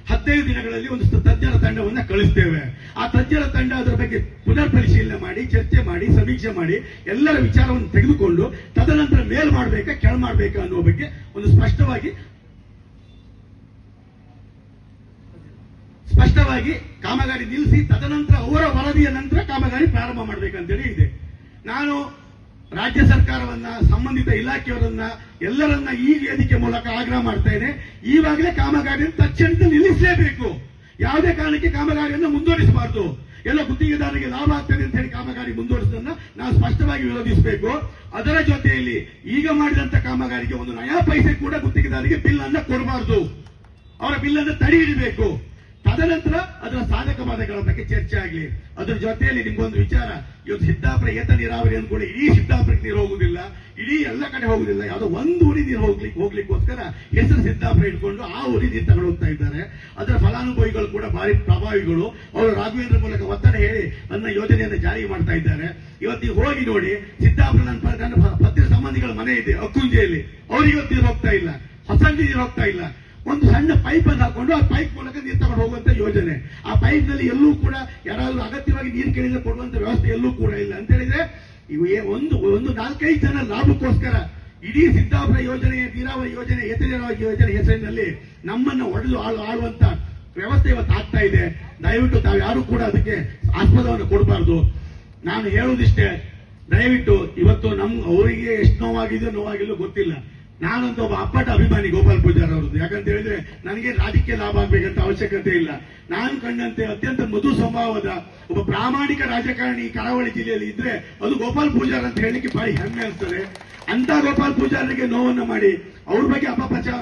ಹದಿನೈದು ದಿನಗಳಲ್ಲಿ ಒಂದು ತಜ್ಞರ ತಂಡವನ್ನು ಕಳಿಸ್ತೇವೆ. ಆ ತಜ್ಞರ ತಂಡ ಅದರ ಬಗ್ಗೆ ಪುನರ್ ಪರಿಶೀಲನೆ ಮಾಡಿ, ಚರ್ಚೆ ಮಾಡಿ, ಸಮೀಕ್ಷೆ ಮಾಡಿ, ಎಲ್ಲರ ವಿಚಾರವನ್ನು ತೆಗೆದುಕೊಂಡು ತದನಂತರ ಮೇಲ್ ಮಾಡಬೇಕಾ, ಕೆಳ ಮಾಡಬೇಕಾ ಅನ್ನುವ ಬಗ್ಗೆ ಒಂದು ಸ್ಪಷ್ಟವಾಗಿ ಸ್ಪಷ್ಟವಾಗಿ ಕಾಮಗಾರಿ ನಿಲ್ಲಿಸಿ, ತದನಂತರ ಅವರ ವರದಿಯ ನಂತರ ಕಾಮಗಾರಿ ಪ್ರಾರಂಭ ಮಾಡಬೇಕಂತೇಳಿ ಇದೆ. ನಾನು ರಾಜ್ಯ ಸರ್ಕಾರವನ್ನ, ಸಂಬಂಧಿತ ಇಲಾಖೆಯವರನ್ನ, ಎಲ್ಲರನ್ನ ಈ ವೇದಿಕೆ ಮೂಲಕ ಆಗ್ರಹ ಮಾಡ್ತಾ ಈವಾಗಲೇ ಕಾಮಗಾರಿಯನ್ನು ತಕ್ಷಣ ನಿಲ್ಲಿಸಲೇಬೇಕು. ಯಾವುದೇ ಕಾರಣಕ್ಕೆ ಕಾಮಗಾರಿಯನ್ನು ಮುಂದುವರಿಸಬಾರದು. ಎಲ್ಲ ಗುತ್ತಿಗೆದಾರರಿಗೆ ಲಾಭ ಆಗ್ತದೆ ಅಂತ ಹೇಳಿ ಕಾಮಗಾರಿ ಮುಂದುವರಿಸೋದನ್ನ ನಾವು ಸ್ಪಷ್ಟವಾಗಿ ವಿರೋಧಿಸಬೇಕು. ಅದರ ಜೊತೆಯಲ್ಲಿ ಈಗ ಮಾಡಿದಂತ ಕಾಮಗಾರಿಗೆ ಒಂದು ನಯಾ ಪೈಸೆ ಕೂಡ ಗುತ್ತಿಗೆದಾರರಿಗೆ ಬಿಲ್ ಅನ್ನ ಕೊಡಬಾರದು. ಅವರ ಬಿಲ್ ಅನ್ನ ತಡೆ ಹಿಡಿಬೇಕು. ತದನಂತರ ಅದರ ಸಾಧಕ ಬಾಧಕಗಳ ಬಗ್ಗೆ ಚರ್ಚೆ ಆಗಲಿ. ಅದ್ರ ಜೊತೆಯಲ್ಲಿ ನಿಮ್ಗೊಂದು ವಿಚಾರ. ಇವತ್ತು ಸಿದ್ದಾಪುರ ಏತ ನೀರಾವರಿ ಅಂದ್ಕೊಳ್ಳಿ. ಇಡೀ ಸಿದ್ದಾಪುರಕ್ಕೆ ನೀರು ಹೋಗುದಿಲ್ಲ. ಇಡೀ ಎಲ್ಲ ಕಡೆ ಹೋಗುದಿಲ್ಲ. ಯಾವುದೋ ಒಂದು ಊರಿ ನೀರು ಹೋಗ್ಲಿಕ್ಕೆ ಹೋಗ್ಲಿಕ್ಕೋಸ್ಕರ ಹೆಸರು ಸಿದ್ದಾಪುರ ಇಟ್ಕೊಂಡು ಆ ಊರಿ ನೀರು ತಗೊಂಡು ಹೋಗ್ತಾ ಇದ್ದಾರೆ. ಅದರ ಫಲಾನುಭವಿಗಳು ಕೂಡ ಭಾರಿ ಪ್ರಭಾವಿಗಳು. ಅವರು ರಾಘವೇಂದ್ರ ಮೂಲಕ ಒತ್ತಡ ಹೇಳಿ ನನ್ನ ಯೋಜನೆಯನ್ನು ಜಾರಿ ಮಾಡ್ತಾ ಇದ್ದಾರೆ. ಇವತ್ತು ಹೋಗಿ ನೋಡಿ, ಸಿದ್ದಾಪುರ ನನ್ನ ಪತ್ರ ಸಂಬಂಧಿಗಳ ಮನೆ ಇದೆ, ಅಕ್ಕುಂಜೆಯಲ್ಲಿ. ಅವ್ರಿಗೆ ಇವತ್ತು ನೀರು ಹೋಗ್ತಾ ಇಲ್ಲ. ಹೊಸಂಗಿ ನೀರು ಹೋಗ್ತಾ ಇಲ್ಲ. ಒಂದು ಸಣ್ಣ ಪೈಪ್ ಅನ್ನು ಹಾಕೊಂಡು ಆ ಪೈಪ್ ಮೂಲಕ ನೀರು ತಗೊಂಡು ಹೋಗುವಂತ ಯೋಜನೆ. ಆ ಪೈಪ್ನಲ್ಲಿ ಎಲ್ಲೂ ಕೂಡ ಯಾರಾದ್ರೂ ಅಗತ್ಯವಾಗಿ ನೀರು ಕೇಳಿದ್ರೆ ಕೊಡುವಂತ ವ್ಯವಸ್ಥೆ ಎಲ್ಲೂ ಕೂಡ ಇಲ್ಲ. ಅಂತ ಹೇಳಿದ್ರೆ, ಇವು ಒಂದು ಒಂದು ನಾಲ್ಕೈದು ಜನ ಲಾಭಕ್ಕೋಸ್ಕರ ಇಡೀ ಸಿದ್ದಾಪುರ ಯೋಜನೆ, ನೀರಾವರಿ ಯೋಜನೆ ಏತ ನೀರಾವರಿ ಯೋಜನೆ ಹೆಸರಿನಲ್ಲಿ ನಮ್ಮನ್ನ ಒಡೆದು ಆಳು ಆಳುವಂತ ವ್ಯವಸ್ಥೆ ಇವತ್ತು ಆಗ್ತಾ ಇದೆ. ದಯವಿಟ್ಟು ತಾವು ಯಾರು ಕೂಡ ಅದಕ್ಕೆ ಆಸ್ಪದವನ್ನು ಕೊಡಬಾರ್ದು. ನಾನು ಹೇಳುವುದಿಷ್ಟೇ, ದಯವಿಟ್ಟು ಇವತ್ತು ನಮ್ ಅವರಿಗೆ ಎಷ್ಟು ನೋವಾಗಿದೆಯೋ ನೋವಾಗಿಲ್ಲೋ, ಗೊತ್ತಿಲ್ಲ. ನಾನಂತೂ ಒಬ್ಬ ಅಪ್ಪಟ ಅಭಿಮಾನಿ ಗೋಪಾಲ್ ಪೂಜಾರ್ ಅವರದ್ದು. ಯಾಕಂತ ಹೇಳಿದ್ರೆ ನನಗೆ ರಾಜಕೀಯ ಲಾಭ ಆಗ್ಬೇಕಂತ ಅವಶ್ಯಕತೆ ಇಲ್ಲ. ನಾನು ಕಂಡಂತೆ ಅತ್ಯಂತ ಮಧು ಸ್ವಭಾವದ ಒಬ್ಬ ಪ್ರಾಮಾಣಿಕ ರಾಜಕಾರಣಿ ಕರಾವಳಿ ಜಿಲ್ಲೆಯಲ್ಲಿ ಇದ್ರೆ ಅದು ಗೋಪಾಲ್ ಪೂಜಾರ್ ಅಂತ ಹೇಳಿಕ್ಕೆ ಬಹಳ ಹೆಮ್ಮೆ ಅನಿಸ್ತದೆ ಅಂತ ಗೋಪಾಲ್ ಪೂಜಾರಿಗೆ ನೋವನ್ನ ಮಾಡಿ, ಅವ್ರ ಬಗ್ಗೆ ಅಪಪ್ರಚಾರ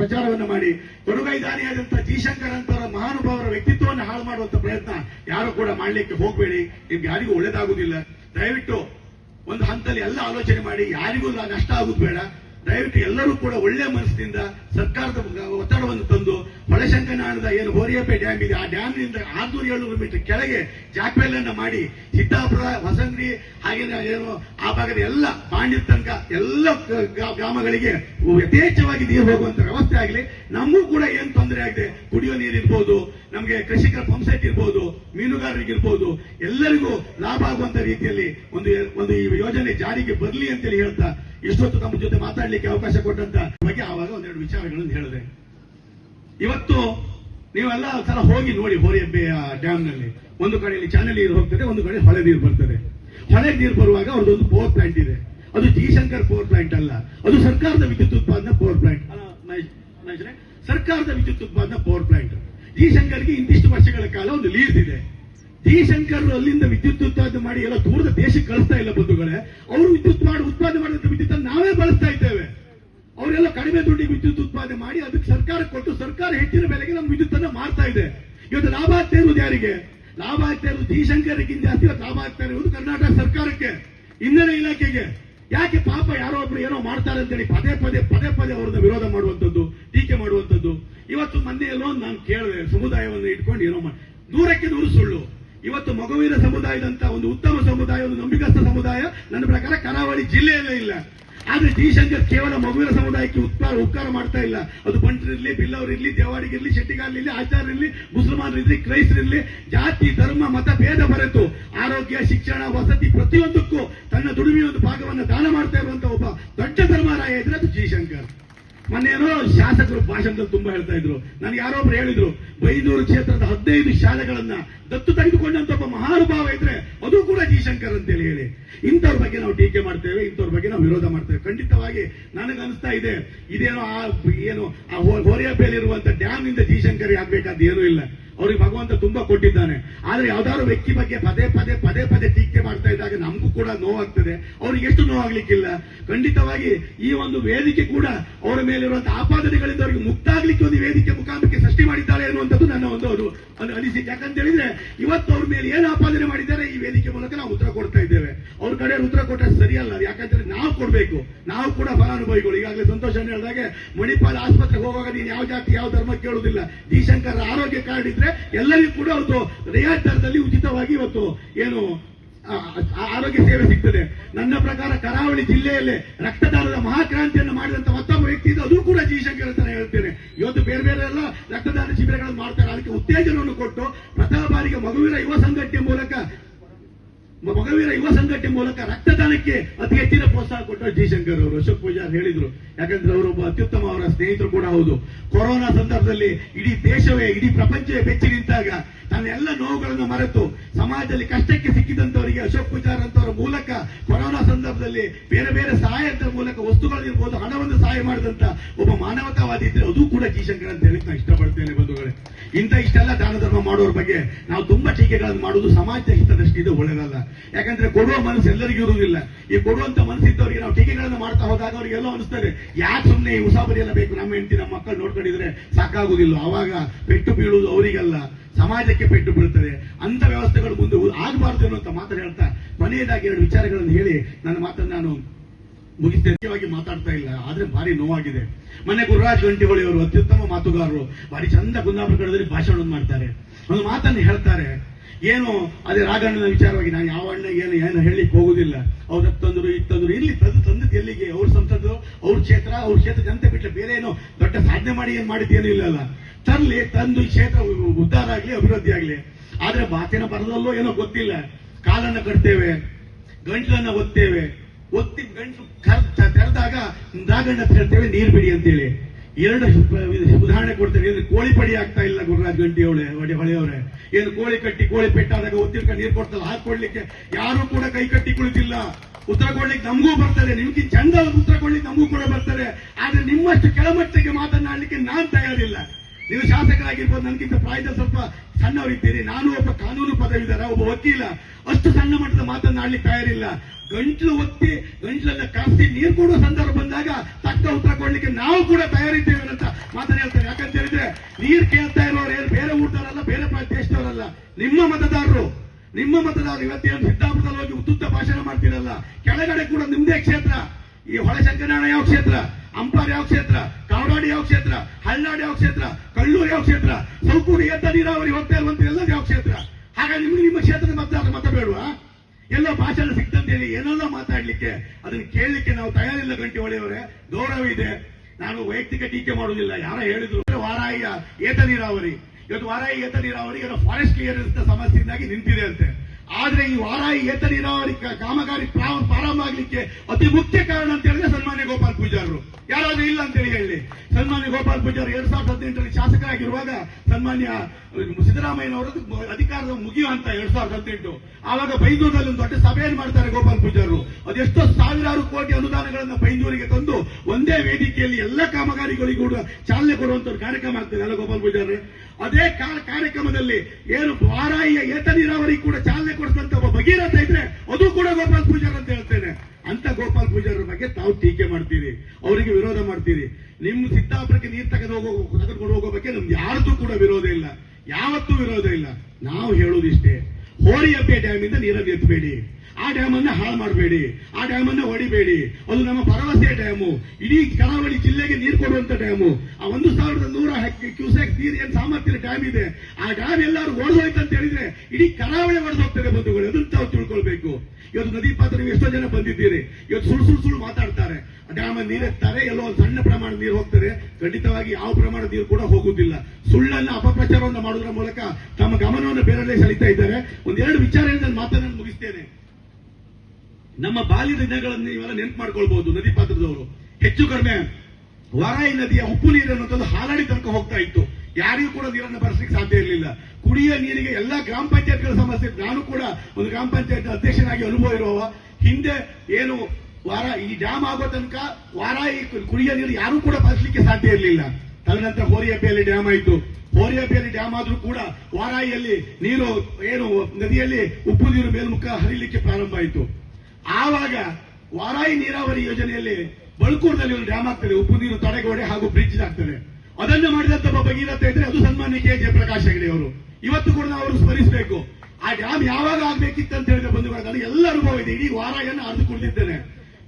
ಪ್ರಚಾರವನ್ನು ಮಾಡಿ ಕೊಡುಗೈದಾರಿಯಾದಂತಹ ಜೀಶಂಕರ್ ಅಂತವರ ಮಹಾನುಭಾವರ ವ್ಯಕ್ತಿತ್ವವನ್ನು ಹಾಳು ಮಾಡುವಂತ ಪ್ರಯತ್ನ ಯಾರು ಕೂಡ ಮಾಡ್ಲಿಕ್ಕೆ ಹೋಗಬೇಡಿ. ನಿಮ್ಗೆ ಯಾರಿಗೂ ಒಳ್ಳೇದಾಗುದಿಲ್ಲ. ದಯವಿಟ್ಟು ಒಂದು ಹಂತದಲ್ಲಿ ಎಲ್ಲ ಆಲೋಚನೆ ಮಾಡಿ, ಯಾರಿಗೂ ನಷ್ಟ ಆಗುದು ಬೇಡ. ದಯವಿಟ್ಟು ಎಲ್ಲರೂ ಕೂಡ ಒಳ್ಳೆ ಮನಸ್ಸಿನಿಂದ ಸರ್ಕಾರದ ಒತ್ತಡವನ್ನು ತಂದು ಹೊಳೆಶಂಕನಾಳದ ಏನು ಹೋರಿಯಪ್ಪೆ ಡ್ಯಾಮ್ ಇದೆ, ಆ ಡ್ಯಾಮ್ನಿಂದ ಆರ್ನೂರ ಏಳ್ನೂರು ಮೀಟರ್ ಕೆಳಗೆ ಜಾಕ್ವೆಲ್ ಅನ್ನ ಮಾಡಿ ಸಿದ್ದಾಪುರ, ಹೊಸಂಗ್ರಿ ಹಾಗೆ ಏನು ಆ ಭಾಗದ ಎಲ್ಲ ಪಾಂಡ್ಯ ತನಕ ಎಲ್ಲ ಗ್ರಾಮಗಳಿಗೆ ಯಥೇಚ್ಛವಾಗಿ ನೀರು ಹೋಗುವಂತ ವ್ಯವಸ್ಥೆ ಆಗಲಿ. ನಮಗೂ ಕೂಡ ಏನ್ ತೊಂದರೆ ಆಗಿದೆ ಕುಡಿಯೋ ನೀರು ಇರ್ಬೋದು, ನಮಗೆ ಕೃಷಿಕರ ಪಂಪ್ಸೆಟ್ ಇರ್ಬೋದು ಮೀನುಗಾರರಿಗಿರ್ಬೋದು ಎಲ್ಲರಿಗೂ ಲಾಭ ಆಗುವಂತ ರೀತಿಯಲ್ಲಿ ಒಂದು ಒಂದು ಈ ಯೋಜನೆ ಜಾರಿಗೆ ಬರಲಿ ಅಂತೇಳಿ ಹೇಳ್ತಾ ಇಷ್ಟೊತ್ತು ನಮ್ಮ ಜೊತೆ ಮಾತಾಡ್ಲಿಕ್ಕೆ ಅವಕಾಶ ಕೊಟ್ಟಂತ ಬಗ್ಗೆ ಆವಾಗ ಒಂದೆರಡು ವಿಚಾರಗಳನ್ನು ಹೇಳಿದೆ. ಇವತ್ತು ನೀವೆಲ್ಲ ಸಲ ಹೋಗಿ ನೋಡಿ ಹೋರಿಯಬ್ಬೆ ಡ್ಯಾಮ್ನಲ್ಲಿ ಒಂದು ಕಡೆಯಲ್ಲಿ ಚಾನಲ್ ನೀರು ಹೋಗ್ತದೆ, ಒಂದು ಕಡೆ ಹೊಳೆ ನೀರು ಬರ್ತದೆ. ಹೊಳೆ ನೀರು ಬರುವಾಗ ಅವ್ರದ್ದೊಂದು ಪವರ್ ಪ್ಲಾಂಟ್ ಇದೆ. ಅದು ಜೀಶಂಕರ್ ಪವರ್ ಪ್ಲಾಂಟ್ ಅಲ್ಲ. ಅದು ಸರ್ಕಾರದ ವಿದ್ಯುತ್ ಉತ್ಪಾದನಾ ಪವರ್ ಪ್ಲಾಂಟ್ ಸರ್ಕಾರದ ವಿದ್ಯುತ್ ಉತ್ಪಾದನಾ ಪವರ್ ಪ್ಲಾಂಟ್ ಜೀಶಂಕರ್ಗೆ ಇಂತಿಷ್ಟು ವರ್ಷಗಳ ಕಾಲ ಒಂದು ಲೀಸ್ ಇದೆ. ಜೀಶಂಕರ್ ಅಲ್ಲಿಂದ ವಿದ್ಯುತ್ ಉತ್ಪಾದನೆ ಮಾಡಿ ಎಲ್ಲ ದೂರದ ದೇಶಕ್ಕೆ ಕಳಿಸ್ತಾ ಇಲ್ಲ ಬಂಧುಗಳೇ. ಅವರು ವಿದ್ಯುತ್ ಮಾಡಿ, ಉತ್ಪಾದನೆ ಮಾಡಿದಂತ ವಿದ್ಯುತ್ ನಾವೇ ಬಳಸ್ತಾ ಇದ್ದೇವೆ ಅವರೆಲ್ಲ ಕಡಿಮೆ ದುಡ್ಡಿಗೆ ವಿದ್ಯುತ್ ಉತ್ಪಾದನೆ ಮಾಡಿ ಅದಕ್ಕೆ ಸರ್ಕಾರ ಕೊಟ್ಟು ಸರ್ಕಾರ ಹೆಚ್ಚಿನ ಬೆಲೆಗೆ ನಮ್ಮ ವಿದ್ಯುತ್ ಅನ್ನ ಮಾಡ್ತಾ ಇದೆ. ಇವತ್ತು ಲಾಭ ಆಗ್ತಾ ಇರುವುದು ಯಾರಿಗೆ? ಲಾಭ ಆಗ್ತಾ ಇರುವುದು ಜೀಶಂಕರ್ಗಿಂತ ಜಾಸ್ತಿ ಲಾಭ ಆಗ್ತಾ ಇರುವುದು ಕರ್ನಾಟಕ ಸರ್ಕಾರಕ್ಕೆ ಇಂಧನ ಇಲಾಖೆಗೆ. ಯಾಕೆ ಪಾಪ ಯಾರೋ ಒಬ್ರು ಏನೋ ಮಾಡ್ತಾರೆ ಅಂತೇಳಿ ಪದೇ ಪದೇ ಪದೇ ಪದೇ ಅವರನ್ನ ವಿರೋಧ ಮಾಡುವಂತದ್ದು ಟೀಕೆ ಮಾಡುವಂತದ್ದು ಇವತ್ತು ಮೊನ್ನೆ ಎಲ್ಲೋ ನಾನು ಕೇಳಿದೆ, ಸಮುದಾಯವನ್ನು ಇಟ್ಕೊಂಡು ಏನೋ ಮಾಡಿ. ನೂರಕ್ಕೆ ನೂರು ಸುಳ್ಳು. ಇವತ್ತು ಮಗುವಿನ ಸಮುದಾಯದಂತ ಒಂದು ಉತ್ತಮ ಸಮುದಾಯ, ಒಂದು ನಂಬಿಕಸ್ಥ ಸಮುದಾಯ ನನ್ನ ಪ್ರಕಾರ ಕರಾವಳಿ ಜಿಲ್ಲೆಯಲ್ಲೇ ಇಲ್ಲ. ಆದ್ರೆ ಜಯಶಂಕರ್ ಕೇವಲ ಮಗುವಿನ ಸಮುದಾಯಕ್ಕೆ ಉತ್ಕಾರ ಉಪಕಾರ ಮಾಡ್ತಾ ಇಲ್ಲ. ಅದು ಬಂಟರಿರ್ಲಿ ಬಿಲ್ಲವರಿರ್ಲಿ, ದೇವಾಡಿಗಿರ್ಲಿ ಶೆಟ್ಟಿಗಾರರಿರ್ಲಿ ಇರಲಿ ಮುಸಲ್ಮಾನರಿರ್ಲಿ, ಕ್ರೈಸ್ತರಿರ್ಲಿ, ಜಾತಿ, ಧರ್ಮ, ಮತ ಭೇದ ಬರೆತು ಆರೋಗ್ಯ, ಶಿಕ್ಷಣ, ವಸತಿ ಪ್ರತಿಯೊಂದಕ್ಕೂ ತನ್ನ ದುಡಿಮೆಯ ಒಂದು ಭಾಗವನ್ನು ದಾನ ಮಾಡ್ತಾ ಇರುವಂತಹ ಒಬ್ಬ ದೊಡ್ಡ ಧರ್ಮರಾಯ ಇದ್ರೆ ಅದು ಜಯಶಂಕರ್ ಮೊನ್ನೆನೋ ಶಾಸಕರು ಭಾಷಣದಲ್ಲಿ ತುಂಬಾ ಹೇಳ್ತಾ ಇದ್ರು. ನನಗೆ ಯಾರೋ ಒಬ್ರು ಹೇಳಿದ್ರು, ಬೈದೂರು ಕ್ಷೇತ್ರದ ಹದಿನೈದು ಶಾಲೆಗಳನ್ನ ದತ್ತು ತೆಗೆದುಕೊಂಡಂತ ಒಬ್ಬ ಮಹಾನುಭಾವ ಇದ್ರೆ ಅದು ಕೂಡ ಜೀಶಂಕರ್ ಅಂತೇಳಿ ಹೇಳಿ. ಇಂಥವ್ರ ಬಗ್ಗೆ ನಾವು ಟೀಕೆ ಮಾಡ್ತೇವೆ, ಇಂಥವ್ರ ಬಗ್ಗೆ ನಾವು ವಿರೋಧ ಮಾಡ್ತೇವೆ. ಖಂಡಿತವಾಗಿ ನನಗನ್ನಿಸ್ತಾ ಇದೆ, ಇದೇನೋ ಆ ಏನು, ಆ ಹೋರಿಯಪ್ಪೆಯಲ್ಲಿರುವಂತ ಡ್ಯಾಮ್ನಿಂದ ಜೀಶಂಕರ್ ಆಗ್ಬೇಕಾದ ಏನೂ ಇಲ್ಲ. ಅವ್ರಿಗೆ ಭಗವಂತ ತುಂಬಾ ಕೊಟ್ಟಿದ್ದಾನೆ. ಆದ್ರೆ ಯಾವ್ದಾದ್ರು ವ್ಯಕ್ತಿ ಬಗ್ಗೆ ಪದೇ ಪದೇ ಪದೇ ಪದೇ ಟೀಕೆ ಮಾಡ್ತಾ ಇದ್ದಾಗ ನಮಗೂ ಕೂಡ ನೋವಾಗ್ತದೆ. ಅವ್ರಿಗೆ ಎಷ್ಟು ನೋವಾಗ್ಲಿಕ್ಕಿಲ್ಲ. ಖಂಡಿತವಾಗಿ ಈ ಒಂದು ವೇದಿಕೆ ಕೂಡ ಅವರ ಮೇಲಿರುವಂತಹ ಆಪಾದನೆಗಳಿಂದ ಅವರಿಗೆ ಮುಕ್ತಾಗ್ಲಿಕ್ಕೆ ಒಂದು ವೇದಿಕೆ ಮುಖಾಂತಕ್ಕೆ ಸೃಷ್ಟಿ ಮಾಡಿದ್ದಾರೆ ಅನ್ನುವಂಥದ್ದು ನನ್ನ ಒಂದು ಅದು ಒಂದು ಅನಿಸಿಕೆ. ಯಾಕಂತ ಹೇಳಿದ್ರೆ ಇವತ್ತು ಅವ್ರ ಮೇಲೆ ಏನು ಆಪಾದನೆ ಮಾಡಿದ್ದಾರೆ ಈ ವೇದಿಕೆ ಮೂಲಕ ನಾವು ಉತ್ತರ ಕೊಡ್ತಾ ಇದ್ದೇವೆ. ಅವ್ರ ಕಡೆ ಉತ್ತರ ಕೊಟ್ಟರೆ ಸರಿಯಲ್ಲ. ಯಾಕಂದ್ರೆ ನಾವು ಕೊಡ್ಬೇಕು. ನಾವು ಕೂಡ ಫಲಾನುಭವಿಗಳು. ಈಗಾಗಲೇ ಸಂತೋಷ ಹೇಳಿದಾಗೆ ಮಣಿಪಾಲ್ ಆಸ್ಪತ್ರೆಗೆ ಹೋಗುವಾಗ ನೀನು ಯಾವ ಜಾತಿ, ಯಾವ ಧರ್ಮ ಕೇಳುವುದಿಲ್ಲ. ಜೀಶಂಕರ್ ಆರೋಗ್ಯ ಕಾರ್ಡ್ ಎಲ್ಲರಿಗೂ ಕೂಡ ಅವತ್ತು ದರದಲ್ಲಿ ಉಚಿತವಾಗಿ ಇವತ್ತು ಏನು ಆರೋಗ್ಯ ಸೇವೆ ಸಿಗ್ತದೆ. ನನ್ನ ಪ್ರಕಾರ ಕರಾವಳಿ ಜಿಲ್ಲೆಯಲ್ಲೇ ರಕ್ತದಾನದ ಮಹಾಕ್ರಾಂತಿಯನ್ನು ಮಾಡಿದಂತ ಮತ್ತೊಬ್ಬ ವ್ಯಕ್ತಿ ಇದೆ. ಅದು ಕೂಡ ಜೀಶಂಕರ್ ಅಂತ ಹೇಳ್ತೇನೆ. ಇವತ್ತು ಬೇರೆ ಬೇರೆ ಎಲ್ಲ ರಕ್ತದಾನ ಶಿಬಿರಗಳನ್ನು ಮಾಡ್ತಾರೆ. ಅದಕ್ಕೆ ಉತ್ತೇಜನವನ್ನು ಕೊಟ್ಟು ಪ್ರಥಮ ಬಾರಿಗೆ ಮಗುವಿನ ಯುವ ಸಂಘಟನೆ ಮೂಲಕ ಮಗುವಿನ ಯುವ ಸಂಘಟನೆ ಮೂಲಕ ರಕ್ತದಾನಕ್ಕೆ ಅತಿ ಹೆಚ್ಚಿನ ಪ್ರೋತ್ಸಾಹ ಕೊಟ್ಟರು ಜಯಶಂಕರ್ ಅವರು. ಅಶೋಕ್ ಪೂಜಾರ್ ಹೇಳಿದ್ರು. ಯಾಕಂದ್ರೆ ಅವರೊಬ್ಬ ಅತ್ಯುತ್ತಮ ಅವರ ಸ್ನೇಹಿತರು ಕೂಡ ಹೌದು. ಕೊರೋನಾ ಸಂದರ್ಭದಲ್ಲಿ ಇಡೀ ದೇಶವೇ, ಇಡೀ ಪ್ರಪಂಚವೇ ಬೆಚ್ಚಿ ನಿಂತಾಗ ತನ್ನ ಎಲ್ಲ ನೋವುಗಳನ್ನು ಮರೆತು ಸಮಾಜದಲ್ಲಿ ಕಷ್ಟಕ್ಕೆ ಸಿಕ್ಕಿದಂತವರಿಗೆ ಅಶೋಕ್ ಪೂಜಾರ್ ಅಂತವರ ಮೂಲಕ ಕೊರೋನಾ ಸಂದರ್ಭದಲ್ಲಿ ಬೇರೆ ಬೇರೆ ಸಹಾಯದ ಮೂಲಕ ವಸ್ತುಗಳಿರ್ಬೋದು ಹಣವನ್ನು ಸಹಾಯ ಮಾಡಿದಂತ ಒಬ್ಬ ಮಾನವತಾವಾದಿ ಇದ್ರೆ ಅದು ಕೂಡ ಜೀಶಂಕರ್ ಅಂತ ಹೇಳಿ ನಾನು ಇಷ್ಟಪಡ್ತೇನೆ ಬಂಧುಗಳೇ. ಇಂಥ ಇಷ್ಟೆಲ್ಲ ದಾನ ಧರ್ಮ ಮಾಡೋರ ಬಗ್ಗೆ ನಾವು ತುಂಬಾ ಟೀಕೆಗಳನ್ನು ಮಾಡುವುದು ಸಮಾಜದ ಹಿತದೃಷ್ಟಿಯಿಂದ ಒಳ್ಳೆಯದಲ್ಲ ಯಾಕಂದ್ರೆ ಕೊಡುವ ಮನಸ್ಸು ಎಲ್ಲರಿಗೂ ಇರುವುದಿಲ್ಲ. ಈ ಕೊಡುವಂತ ಮನಸ್ಸಿದ್ದವರಿಗೆ ನಾವು ಟೀಕೆಗಳನ್ನು ಮಾಡ್ತಾ ಹೋದಾಗ ಎಲ್ಲೋ ಅನಿಸ್ತಾರೆ ಯಾಕೆ ಸುಮ್ಮನೆ ಈ ಉಸಾಬರಿ ಎಲ್ಲ ಬೇಕು, ನಮ್ಮ ಹೆಂಡತಿ, ನಮ್ಮ ಮಕ್ಕಳು ನೋಡ್ಕೊಂಡಿದ್ರೆ ಸಾಕಾಗುವುದಿಲ್ಲ. ಅವಾಗ ಪೆಟ್ಟು ಬೀಳುವುದು ಅವರಿಗಲ್ಲ. ಸಮಾಜಕ್ಕೆ ಪೆಟ್ಟು ಬೀಳುತ್ತದೆ ಅಂತ ವ್ಯವಸ್ಥೆಗಳು ಮುಂದೆ ಆಗಬಾರದು ಅನ್ನುವಂತ ಮಾತನ್ನು ಹೇಳ್ತಾ, ಕೊನೆಯದಾಗಿ ಎರಡು ವಿಚಾರಗಳನ್ನು ಹೇಳಿ ನನ್ನ ಮಾತನ್ನು ನಾನು ಮುಗಿಸ್ತೇವಾಗಿ ಮಾತಾಡ್ತಾ ಇಲ್ಲ, ಆದ್ರೆ ಭಾರಿ ನೋವಾಗಿದೆ. ಮನೆ ಗುರುರಾಜ್ ಗಂಟಿಹೊಳಿ ಅವರು ಅತ್ಯುತ್ತಮ ಮಾತುಗಾರರು, ಭಾರಿ ಚಂದ ಕುಂದಾಪುರ ಕಡದಲ್ಲಿ ಭಾಷಣ ಮಾಡ್ತಾರೆ. ಒಂದು ಮಾತನ್ನು ಹೇಳ್ತಾರೆ ಏನು? ಅದೇ ರಾಘಣ್ಣನ ವಿಚಾರವಾಗಿ ನಾನು ಯಾವ ಅಣ್ಣ, ಏನು ಏನು ಹೇಳಲಿಕ್ಕೆ ಹೋಗುದಿಲ್ಲ. ಅವ್ರ ತಂದ್ರು ತಂದ್ರು. ಇಲ್ಲಿ ತಂದು ತಂದದ್ದು ಎಲ್ಲಿಗೆ? ಅವ್ರ ಸಂಸದರು ಅವ್ರ ಕ್ಷೇತ್ರ ಅವ್ರ ಕ್ಷೇತ್ರ ಜನತೆ ಬಿಟ್ಟರೆ ಬೇರೆ ಏನು ದೊಡ್ಡ ಸಾಧನೆ ಮಾಡಿ ಏನ್ ಮಾಡಿದ್ದೇನು ಇಲ್ಲಲ್ಲ. ತರ್ಲಿ, ತಂದು ಕ್ಷೇತ್ರ ಉದ್ಧಾರ ಆಗಲಿ, ಅಭಿವೃದ್ಧಿ ಆಗಲಿ. ಆದ್ರೆ ಮಾತಿನ ಬರದಲ್ಲೋ ಏನೋ ಗೊತ್ತಿಲ್ಲ. ಕಾಲನ್ನ ಕಟ್ತೇವೆ, ಗಂಟ್ಲನ್ನ ಒತ್ತೇವೆ. ಒತ್ತಿ ಗಂಟು ತೆರೆದಾಗ ನಾಗಣ್ಣ ಹೇಳ್ತೇವೆ, ನೀರು ಬಿಡಿ ಅಂತೇಳಿ. ಎರಡು ಉದಾಹರಣೆ ಕೊಡ್ತೇನೆ. ಏನು ಕೋಳಿ ಪಡಿ ಆಗ್ತಾ ಇಲ್ಲ ಗುರುರಾಜ್ ಗಂಟಿ ಅವಳೆ ಹೊಳೆಯವ್ರೆ. ಏನು ಕೋಳಿ ಕಟ್ಟಿ ಕೋಳಿ ಪೆಟ್ಟಾದಾಗ ಒತ್ತಿರ್ಕ ನೀರು ಕೊಡ್ತಲ್ಲ ಹಾಕೊಡ್ಲಿಕ್ಕೆ ಯಾರು ಕೂಡ ಕೈ ಕಟ್ಟಿ ಕುಳಿತಿಲ್ಲ. ಉತ್ತರ ಕೊಡ್ಲಿಕ್ಕೆ ನಮಗೂ ಬರ್ತಾರೆ ನಿಮ್ಗೆ ಚಂದ ಉತ್ತರ ಕೊಡ್ಲಿಕ್ಕೆ ನಮಗೂ ಕೂಡ ಬರ್ತಾರೆ ಆದ್ರೆ ನಿಮ್ಮಷ್ಟು ಕೆಳಮಟ್ಟಿಗೆ ಮಾತನಾಡಲಿಕ್ಕೆ ನಾನ್ ತಯಾರಿಲ್ಲ. ನೀವು ಶಾಸಕರಾಗಿರ್ಬೋದು, ನನಗಿಂತ ಪ್ರಾಯದ ಸ್ವಲ್ಪ ಸಣ್ಣವರಿದ್ದೀರಿ. ನಾನು ಒಬ್ಬ ಕಾನೂನು ಪದವಿದಾರ ಒಬ್ಬ ವಕೀಲ. ಅಷ್ಟು ಸಣ್ಣ ಮಟ್ಟದ ಮಾತನಾಡ್ಲಿಕ್ಕೆ ತಯಾರಿಲ್ಲ. ಗಂಟ್ಲು ಒತ್ತಿ, ಗಂಟ್ಲನ್ನ ಕಾಸಿ, ನೀರು ಕೊಡುವ ಸಂದರ್ಭ ಬಂದಾಗ ತಕ್ಕ ಉತ್ತರ ಕೊಡ್ಲಿಕ್ಕೆ ನಾವು ಕೂಡ ತಯಾರಿದ್ದೇವೆ ಅಂತ ಮಾತನ್ನ ಹೇಳ್ತಾರೆ. ಯಾಕಂತ ಹೇಳಿದ್ರೆ, ನೀರು ಕೇಳ್ತಾ ಇರೋರು ಏನು ಬೇರೆ ಊಟದವರಲ್ಲ ಬೇರೆ ದೇಶದವರಲ್ಲ. ನಿಮ್ಮ ಮತದಾರರು ನಿಮ್ಮ ಮತದಾರರು ಇವತ್ತೇನು ಸಿದ್ದಾಪುರದಲ್ಲಿ ಹೋಗಿ ಉತ್ತುತ್ತ ಭಾಷಣ ಮಾಡ್ತೀರಲ್ಲ. ಕೆಳಗಡೆ ಕೂಡ ನಿಮ್ದೇ ಕ್ಷೇತ್ರ. ಈ ಹೊಳಶಂಕರನಾರಾಯಣ ಯಾವ ಕ್ಷೇತ್ರ? ಅಂಪಾರ್ ಯಾವ ಕ್ಷೇತ್ರ? ಕಾವಡಾಡಿ ಯಾವ ಕ್ಷೇತ್ರ? ಹಳ್ನಾಡು ಯಾವ ಕ್ಷೇತ್ರ? ಕಳ್ಳೂರು ಯಾವ ಕ್ಷೇತ್ರ? ಸೌಕೂರು ಎದ್ದ ನೀರಾವರಿ ಹೋಗ್ತಾ ಇರುವಂತ ಎಲ್ಲ ಯಾವ ಕ್ಷೇತ್ರ? ಹಾಗಾಗಿ ನಿಮ್ಗೆ ನಿಮ್ಮ ಕ್ಷೇತ್ರದ ಮತ ಮತ ಬೇಡವಾ? ಎಲ್ಲ ಭಾಷಣ ಸಿಕ್ತಂತೇಳಿ ಏನೆಲ್ಲ ಮಾತಾಡ್ಲಿಕ್ಕೆ? ಅದನ್ನು ಕೇಳಲಿಕ್ಕೆ ನಾವು ತಯಾರಿಲ್ಲ, ಗಂಟೆ ಹೊಳೆಯವರೇ. ಗೌರವ ಇದೆ. ನಾನು ವೈಯಕ್ತಿಕ ಟೀಕೆ ಮಾಡುವುದಿಲ್ಲ. ಯಾರ ಹೇಳಿದ್ರು? ವಾರಾಯ ಏತ ನೀರಾವರಿ. ಇವತ್ತು ವಾರಾಯಿ ಏತ ನೀರಾವರಿ, ಏನೋ ಫಾರೆಸ್ಟ್ ಕ್ಲಿಯರೆನ್ಸ್ ಸಮಸ್ಯೆಯಿಂದಾಗಿ ನಿಂತಿದೆ ಅಂತೆ. ಆದ್ರೆ ಈ ವಾರಾಯಿ ಏತ ನೀರಾವರಿ ಕಾಮಗಾರಿ ಪ್ರಾರಂಭ ಆಗ್ಲಿಕ್ಕೆ ಅತಿ ಮುಖ್ಯ ಕಾರಣ ಅಂತ ಹೇಳಿದ್ರೆ ಸನ್ಮಾನ್ಯ ಗೋಪಾಲ್ ಪೂಜಾರರು. ಯಾರಾದ್ರೂ ಇಲ್ಲ ಅಂತ ಹೇಳಿ ಸನ್ಮಾನ್ಯ ಗೋಪಾಲ್ ಪೂಜಾರ್ ಎರಡ್ ಸಾವಿರದ ಹದಿನೆಂಟರಲ್ಲಿ ಶಾಸಕರಾಗಿರುವಾಗ ಸನ್ಮಾನ್ಯ ಸಿದ್ದರಾಮಯ್ಯನವರದ್ದು ಅಧಿಕಾರದ ಮುಗಿಯುವಂತ ಎರಡ್ ಸಾವಿರದ ಹದಿನೆಂಟು. ಆವಾಗ ಬೈಂದೂರಿನಲ್ಲಿ ಒಂದು ದೊಡ್ಡ ಸಭೆಯನ್ನು ಮಾಡ್ತಾರೆ ಗೋಪಾಲ್ ಪೂಜಾರರು? ಅದೆಷ್ಟೋ ಸಾವಿರಾರು ಕೋಟಿ ಅನುದಾನಗಳನ್ನು ಬೈಂದೂರಿಗೆ ತಂದು ಒಂದೇ ವೇದಿಕೆಯಲ್ಲಿ ಎಲ್ಲ ಕಾಮಗಾರಿಗಳಿಗೂ ಚಾಲನೆ ಕೊಡುವಂತ ಕಾರ್ಯಕ್ರಮ ಆಗ್ತದೆ ಅಲ್ಲ ಗೋಪಾಲ್ ಪೂಜಾರ್ ಅದೇ ಕಾರ್ಯಕ್ರಮದಲ್ಲಿ ಏನು ವಾರಾಯಿಯ ಏತ ನೀರಾವರಿ ಕೂಡ ಭಗೀರಥ ಇದ್ರೆ ಅದು ಕೂಡ ಗೋಪಾಲ್ ಪೂಜಾರ್ ಅಂತ ಹೇಳ್ತೇನೆ. ಅಂತ ಗೋಪಾಲ್ ಪೂಜಾರ ಬಗ್ಗೆ ತಾವು ಟೀಕೆ ಮಾಡ್ತೀರಿ. ಅವರಿಗೆ ವಿರೋಧ ಮಾಡ್ತೀರಿ. ನಿಮ್ಮ ಸಿದ್ದಾಪುರಕ್ಕೆ ನೀರು ತೆಗೆದು ಹೋಗೋ, ತೆಗೆದುಕೊಂಡು ಹೋಗೋ ಬಗ್ಗೆ ನಮ್ಗೆ ಯಾರದ್ದು ಕೂಡ ವಿರೋಧ ಇಲ್ಲ. ಯಾವತ್ತೂ ವಿರೋಧ ಇಲ್ಲ. ನಾವು ಹೇಳುವುದಿಷ್ಟೇ ಹೋರಿಯಬ್ಬೆ ಡ್ಯಾಮ್ ಇಂದ ನೀರನ್ನು ಎತ್ತಬೇಡಿ ಆ ಡ್ಯಾಮ್ ಅನ್ನ ಹಾಳು ಮಾಡಬೇಡಿ, ಆ ಡ್ಯಾಮ್ ಅನ್ನ ಹೊಡಿಬೇಡಿ. ಅದು ನಮ್ಮ ಭರವಸೆಯ ಡ್ಯಾಮು. ಇಡೀ ಕರಾವಳಿ ಜಿಲ್ಲೆಗೆ ನೀರು ಕೊಡುವಂತ ಡ್ಯಾಮು. ಆ ಒಂದು ಸಾವಿರದ ನೂರ ಕ್ಯೂಸೆಕ್ ನೀರು ಏನ್ ಸಾಮರ್ಥ್ಯ ಡ್ಯಾಮ್ ಇದೆ, ಆ ಡ್ಯಾಮ್ ಎಲ್ಲರೂ ಒಡೆದೋಯ್ತು ಅಂತ ಹೇಳಿದ್ರೆ ಇಡೀ ಕರಾವಳಿ ಒಡೆದೋಗ್ತದೆ ಬಂಧುಗಳು, ಅದನ್ನು ತಾವು ತಿಳ್ಕೊಳ್ಬೇಕು. ಇವತ್ತು ನದಿ ಪಾತ್ರ ನೀವು ಎಷ್ಟೋ ಜನ ಬಂದಿದ್ದೀರಿ. ಇವತ್ತು ಸುಳ್ಳು ಸುಳ್ಳು ಸುಳ್ಳು ಮಾತಾಡ್ತಾರೆ. ಡ್ಯಾಮ್ ನೀರೆತ್ತಾರೆ ಎಲ್ಲೋ ಒಂದು ಸಣ್ಣ ಪ್ರಮಾಣದ ನೀರು ಹೋಗ್ತಾರೆ ಖಂಡಿತವಾಗಿ ಯಾವ ಪ್ರಮಾಣದ ನೀರು ಕೂಡ ಹೋಗುದಿಲ್ಲ. ಸುಳ್ಳನ್ನ ಅಪಪ್ರಚಾರವನ್ನು ಮಾಡುವುದರ ಮೂಲಕ ತಮ್ಮ ಗಮನವನ್ನು ಬೇರೆಲ್ಲೇ ಸೆಳೀತಾ ಇದ್ದಾರೆ. ಒಂದೆರಡು ವಿಚಾರ ಮಾತನ್ನು ಮುಗಿಸ್ತೇನೆ. ನಮ್ಮ ಬಾಲ್ಯದ ದಿನಗಳನ್ನು ಇವೆಲ್ಲ ನೆನಪು ಮಾಡ್ಕೊಳ್ಬಹುದು ನದಿ ಪಾತ್ರದವರು. ಹೆಚ್ಚು ಕಡಿಮೆ ವಾರಾಯಿ ನದಿಯ ಉಪ್ಪು ನೀರು ಅನ್ನೋದು ಹಾಲಾಡಿ ತನಕ ಹೋಗ್ತಾ ಇತ್ತು. ಯಾರಿಗೂ ಕೂಡ ನೀರನ್ನು ಬರೆಸಲಿಕ್ಕೆ ಸಾಧ್ಯ ಇರಲಿಲ್ಲ. ಕುಡಿಯ ನೀರಿಗೆ ಎಲ್ಲಾ ಗ್ರಾಮ ಪಂಚಾಯತ್ಗಳ ಸಮಸ್ಯೆ. ನಾನು ಕೂಡ ಒಂದು ಗ್ರಾಮ ಪಂಚಾಯತ್ ಅಧ್ಯಕ್ಷನಾಗಿ ಅನುಭವ ಇರುವವ. ಹಿಂದೆ ಏನು ವಾರ ಈ ಡ್ಯಾಮ್ ಆಗೋ ತನಕ ವಾರಾಯಿ ಈ ಕುಡಿಯ ನೀರು ಯಾರೂ ಕೂಡ ಬಳಸಲಿಕ್ಕೆ ಸಾಧ್ಯ ಇರಲಿಲ್ಲ. ತದನಂತರ ಹೋರಿಯಬ್ಬೆಯಲ್ಲಿ ಡ್ಯಾಮ್ ಆಯಿತು. ಹೋರಿಯಬ್ಬೆಯಲ್ಲಿ ಡ್ಯಾಮ್ ಆದ್ರೂ ಕೂಡ ವಾರಾಯಿಯಲ್ಲಿ ನೀರು, ಏನು ನದಿಯಲ್ಲಿ ಉಪ್ಪು ನೀರು ಮೇಲ್ಮುಖ ಹರಿಲಿಕ್ಕೆ ಪ್ರಾರಂಭ ಆಯಿತು. ಆವಾಗ ವಾರಾಯಿ ನೀರಾವರಿ ಯೋಜನೆಯಲ್ಲಿ ಬಳ್ಕೂರ್ನಲ್ಲಿ ಒಂದು ಡ್ಯಾಮ್ ಆಗ್ತದೆ. ಉಪ್ಪು ನೀರು ತಡೆಗೋಡೆ ಹಾಗೂ ಬ್ರಿಡ್ಜ್ ಆಗ್ತದೆ ಅದನ್ನು ಮಾಡಿದಂತ ಭಗೀರಥ ಇದ್ರೆ ಅದು ಸನ್ಮಾನ್ಯ ಕೆ. ಜಯಪ್ರಕಾಶ್ ಹೆಗಡೆ ಅವರು. ಇವತ್ತು ಕೂಡ ಅವರು ಸ್ಮರಿಸಬೇಕು. ಆ ಡ್ಯಾಮ್ ಯಾವಾಗ ಆಗ್ಬೇಕಿತ್ತು ಅಂತ ಹೇಳಿದ್ರೆ ಬಂಧುಗಳ ನನಗೆ ಎಲ್ಲ ಅನುಭವ ಇದೆ. ಇಡೀ ವಾರಾಯನ್ನು ಅರ್ದು ಕುಳಿತಿದ್ದೇನೆ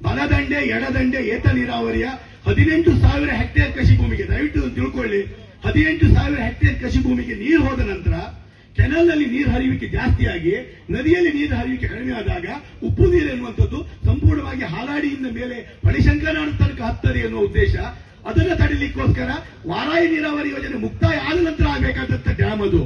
ಬಲದಂಡೆ, ಎಡದಂಡೆ, ಏತ ನೀರಾವರಿಯ ಹದಿನೆಂಟು ಸಾವಿರ ಹೆಕ್ಟೇರ್ ಕೃಷಿ ಭೂಮಿಗೆ, ದಯವಿಟ್ಟು ತಿಳ್ಕೊಳ್ಳಿ. ಹದಿನೆಂಟು ಸಾವಿರ ಹೆಕ್ಟೇರ್ ಕೃಷಿ ಭೂಮಿಗೆ ನೀರು ಹೋದ ನಂತರ ಕೆನಲ್ನಲ್ಲಿ ನೀರು ಹರಿಯುವಿಕೆ ಜಾಸ್ತಿಯಾಗಿ, ನದಿಯಲ್ಲಿ ನೀರು ಹರಿಯುವಿಕೆ ಕಡಿಮೆ ಆದಾಗ ಉಪ್ಪು ನೀರು ಎನ್ನುವಂಥದ್ದು ಸಂಪೂರ್ಣವಾಗಿ ಹಾಲಾಡಿಯಿಂದ ಮೇಲೆ ಬಳಿಶಂಕರನಾಡ ತನಕ ಹತ್ತದೆ ಎನ್ನುವ ಉದ್ದೇಶ. ಅದನ್ನ ತಡಿಲಿಕ್ಕೋಸ್ಕರ ವಾರಾಯಿ ನೀರಾವರಿ ಯೋಜನೆ ಮುಕ್ತಾಯ ಆದ ನಂತರ ಆಗಬೇಕಾದಂತ ಡ್ಯಾಮ್ ಅದು.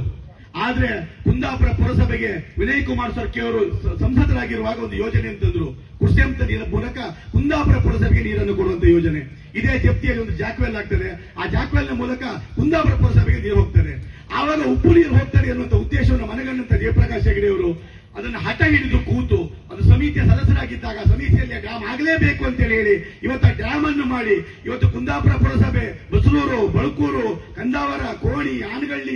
ಆದ್ರೆ ಕುಂದಾಪುರ ಪುರಸಭೆಗೆ ವಿನಯ್ ಕುಮಾರ್ ಸರ್ಕೆ ಅವರು ಸಂಸದರಾಗಿರುವಾಗ ಒಂದು ಯೋಜನೆ ಅಂತಂದ್ರು. ಕುರ್ಸೆಂತ ನೀರ ಮೂಲಕ ಕುಂದಾಪುರ ಪುರಸಭೆಗೆ ನೀರನ್ನು ಕೊಡುವಂತ ಯೋಜನೆ. ಇದೇ ಜಪ್ತಿಯಲ್ಲಿ ಒಂದು ಜಾಕ್ವೆಲ್ ಆಗ್ತದೆ. ಆ ಜಾಕ್ವೆಲ್ನ ಮೂಲಕ ಕುಂದಾಪುರ ಪುರಸಭೆಗೆ ನೀರು ಹೋಗ್ತದೆ. ಆವಾಗ ಉಪ್ಪು ನೀರು ಹೋಗ್ತಾರೆ ಅನ್ನುವಂತ ಉದ್ದೇಶವನ್ನು ಮನಗಂಡಂತ ಜಯಪ್ರಕಾಶ್ ಹೆಗಡೆ ಅವರು ಅದನ್ನು ಹಠ ಹಿಡಿದು ಕೂತು ಅದು ಸಮಿತಿಯ ಸದಸ್ಯರಾಗಿದ್ದಾಗ ಸಮಿತಿಯಲ್ಲಿ ಡ್ಯಾಮ್ ಆಗಲೇಬೇಕು ಅಂತೇಳಿ ಹೇಳಿ ಇವತ್ತು ಡ್ಯಾಮ್ ಅನ್ನು ಮಾಡಿ ಇವತ್ತು ಕುಂದಾಪುರ ಪುರಸಭೆ ಬಸಲೂರು ಬಳಕೂರು, ಕಂದಾವರ, ಕೋಣಿ, ಆನಗಳ್ಳಿ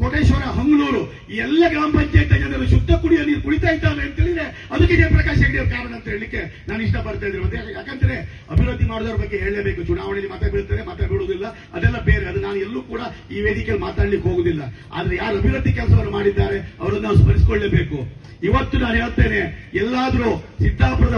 ಕೋಟೇಶ್ವರ ಹಂಗ್ಲೂರು ಈ ಎಲ್ಲ ಗ್ರಾಮ ಪಂಚಾಯತ್ ಜನರು ಶುದ್ಧ ಕುಡಿಯೋ ನೀರು ಕುಡಿತಾ ಇದ್ದಾರೆ ಅಂತ ಹೇಳಿದ್ರೆ ಅದಕ್ಕೆ ಜಯಪ್ರಕಾಶ್ ಹೆಗಡೆ ಕಾರಣ ಅಂತ ಹೇಳಲಿಕ್ಕೆ ನಾನು ಇಷ್ಟಪಡ್ತಾ ಇದ್ದೀನಿ. ಯಾಕಂದ್ರೆ ಅಭಿವೃದ್ಧಿ ಮಾಡೋದ್ರ ಬಗ್ಗೆ ಹೇಳಲೇಬೇಕು. ಚುನಾವಣೆಯಲ್ಲಿ ಮತ ಬೀಳ್ತಾರೆ ಮತ ಬೀಳುವುದಿಲ್ಲ. ಅದೆಲ್ಲ ಬೇರೆ. ಅದು ನಾನು ಎಲ್ಲೂ ಕೂಡ ಈ ವೇದಿಕೆಯಲ್ಲಿ ಮಾತಾಡ್ಲಿಕ್ಕೆ ಹೋಗುದಿಲ್ಲ ಆದ್ರೆ ಯಾರು ಅಭಿವೃದ್ಧಿ ಕೆಲಸವನ್ನು ಮಾಡಿದ್ದಾರೆ, ಅವರನ್ನು ನಾವು ಸ್ಮರಿಸಿಕೊಳ್ಳಬೇಕು. ಇವತ್ತು ನಾನು ಹೇಳ್ತೇನೆ, ಎಲ್ಲಾದ್ರೂ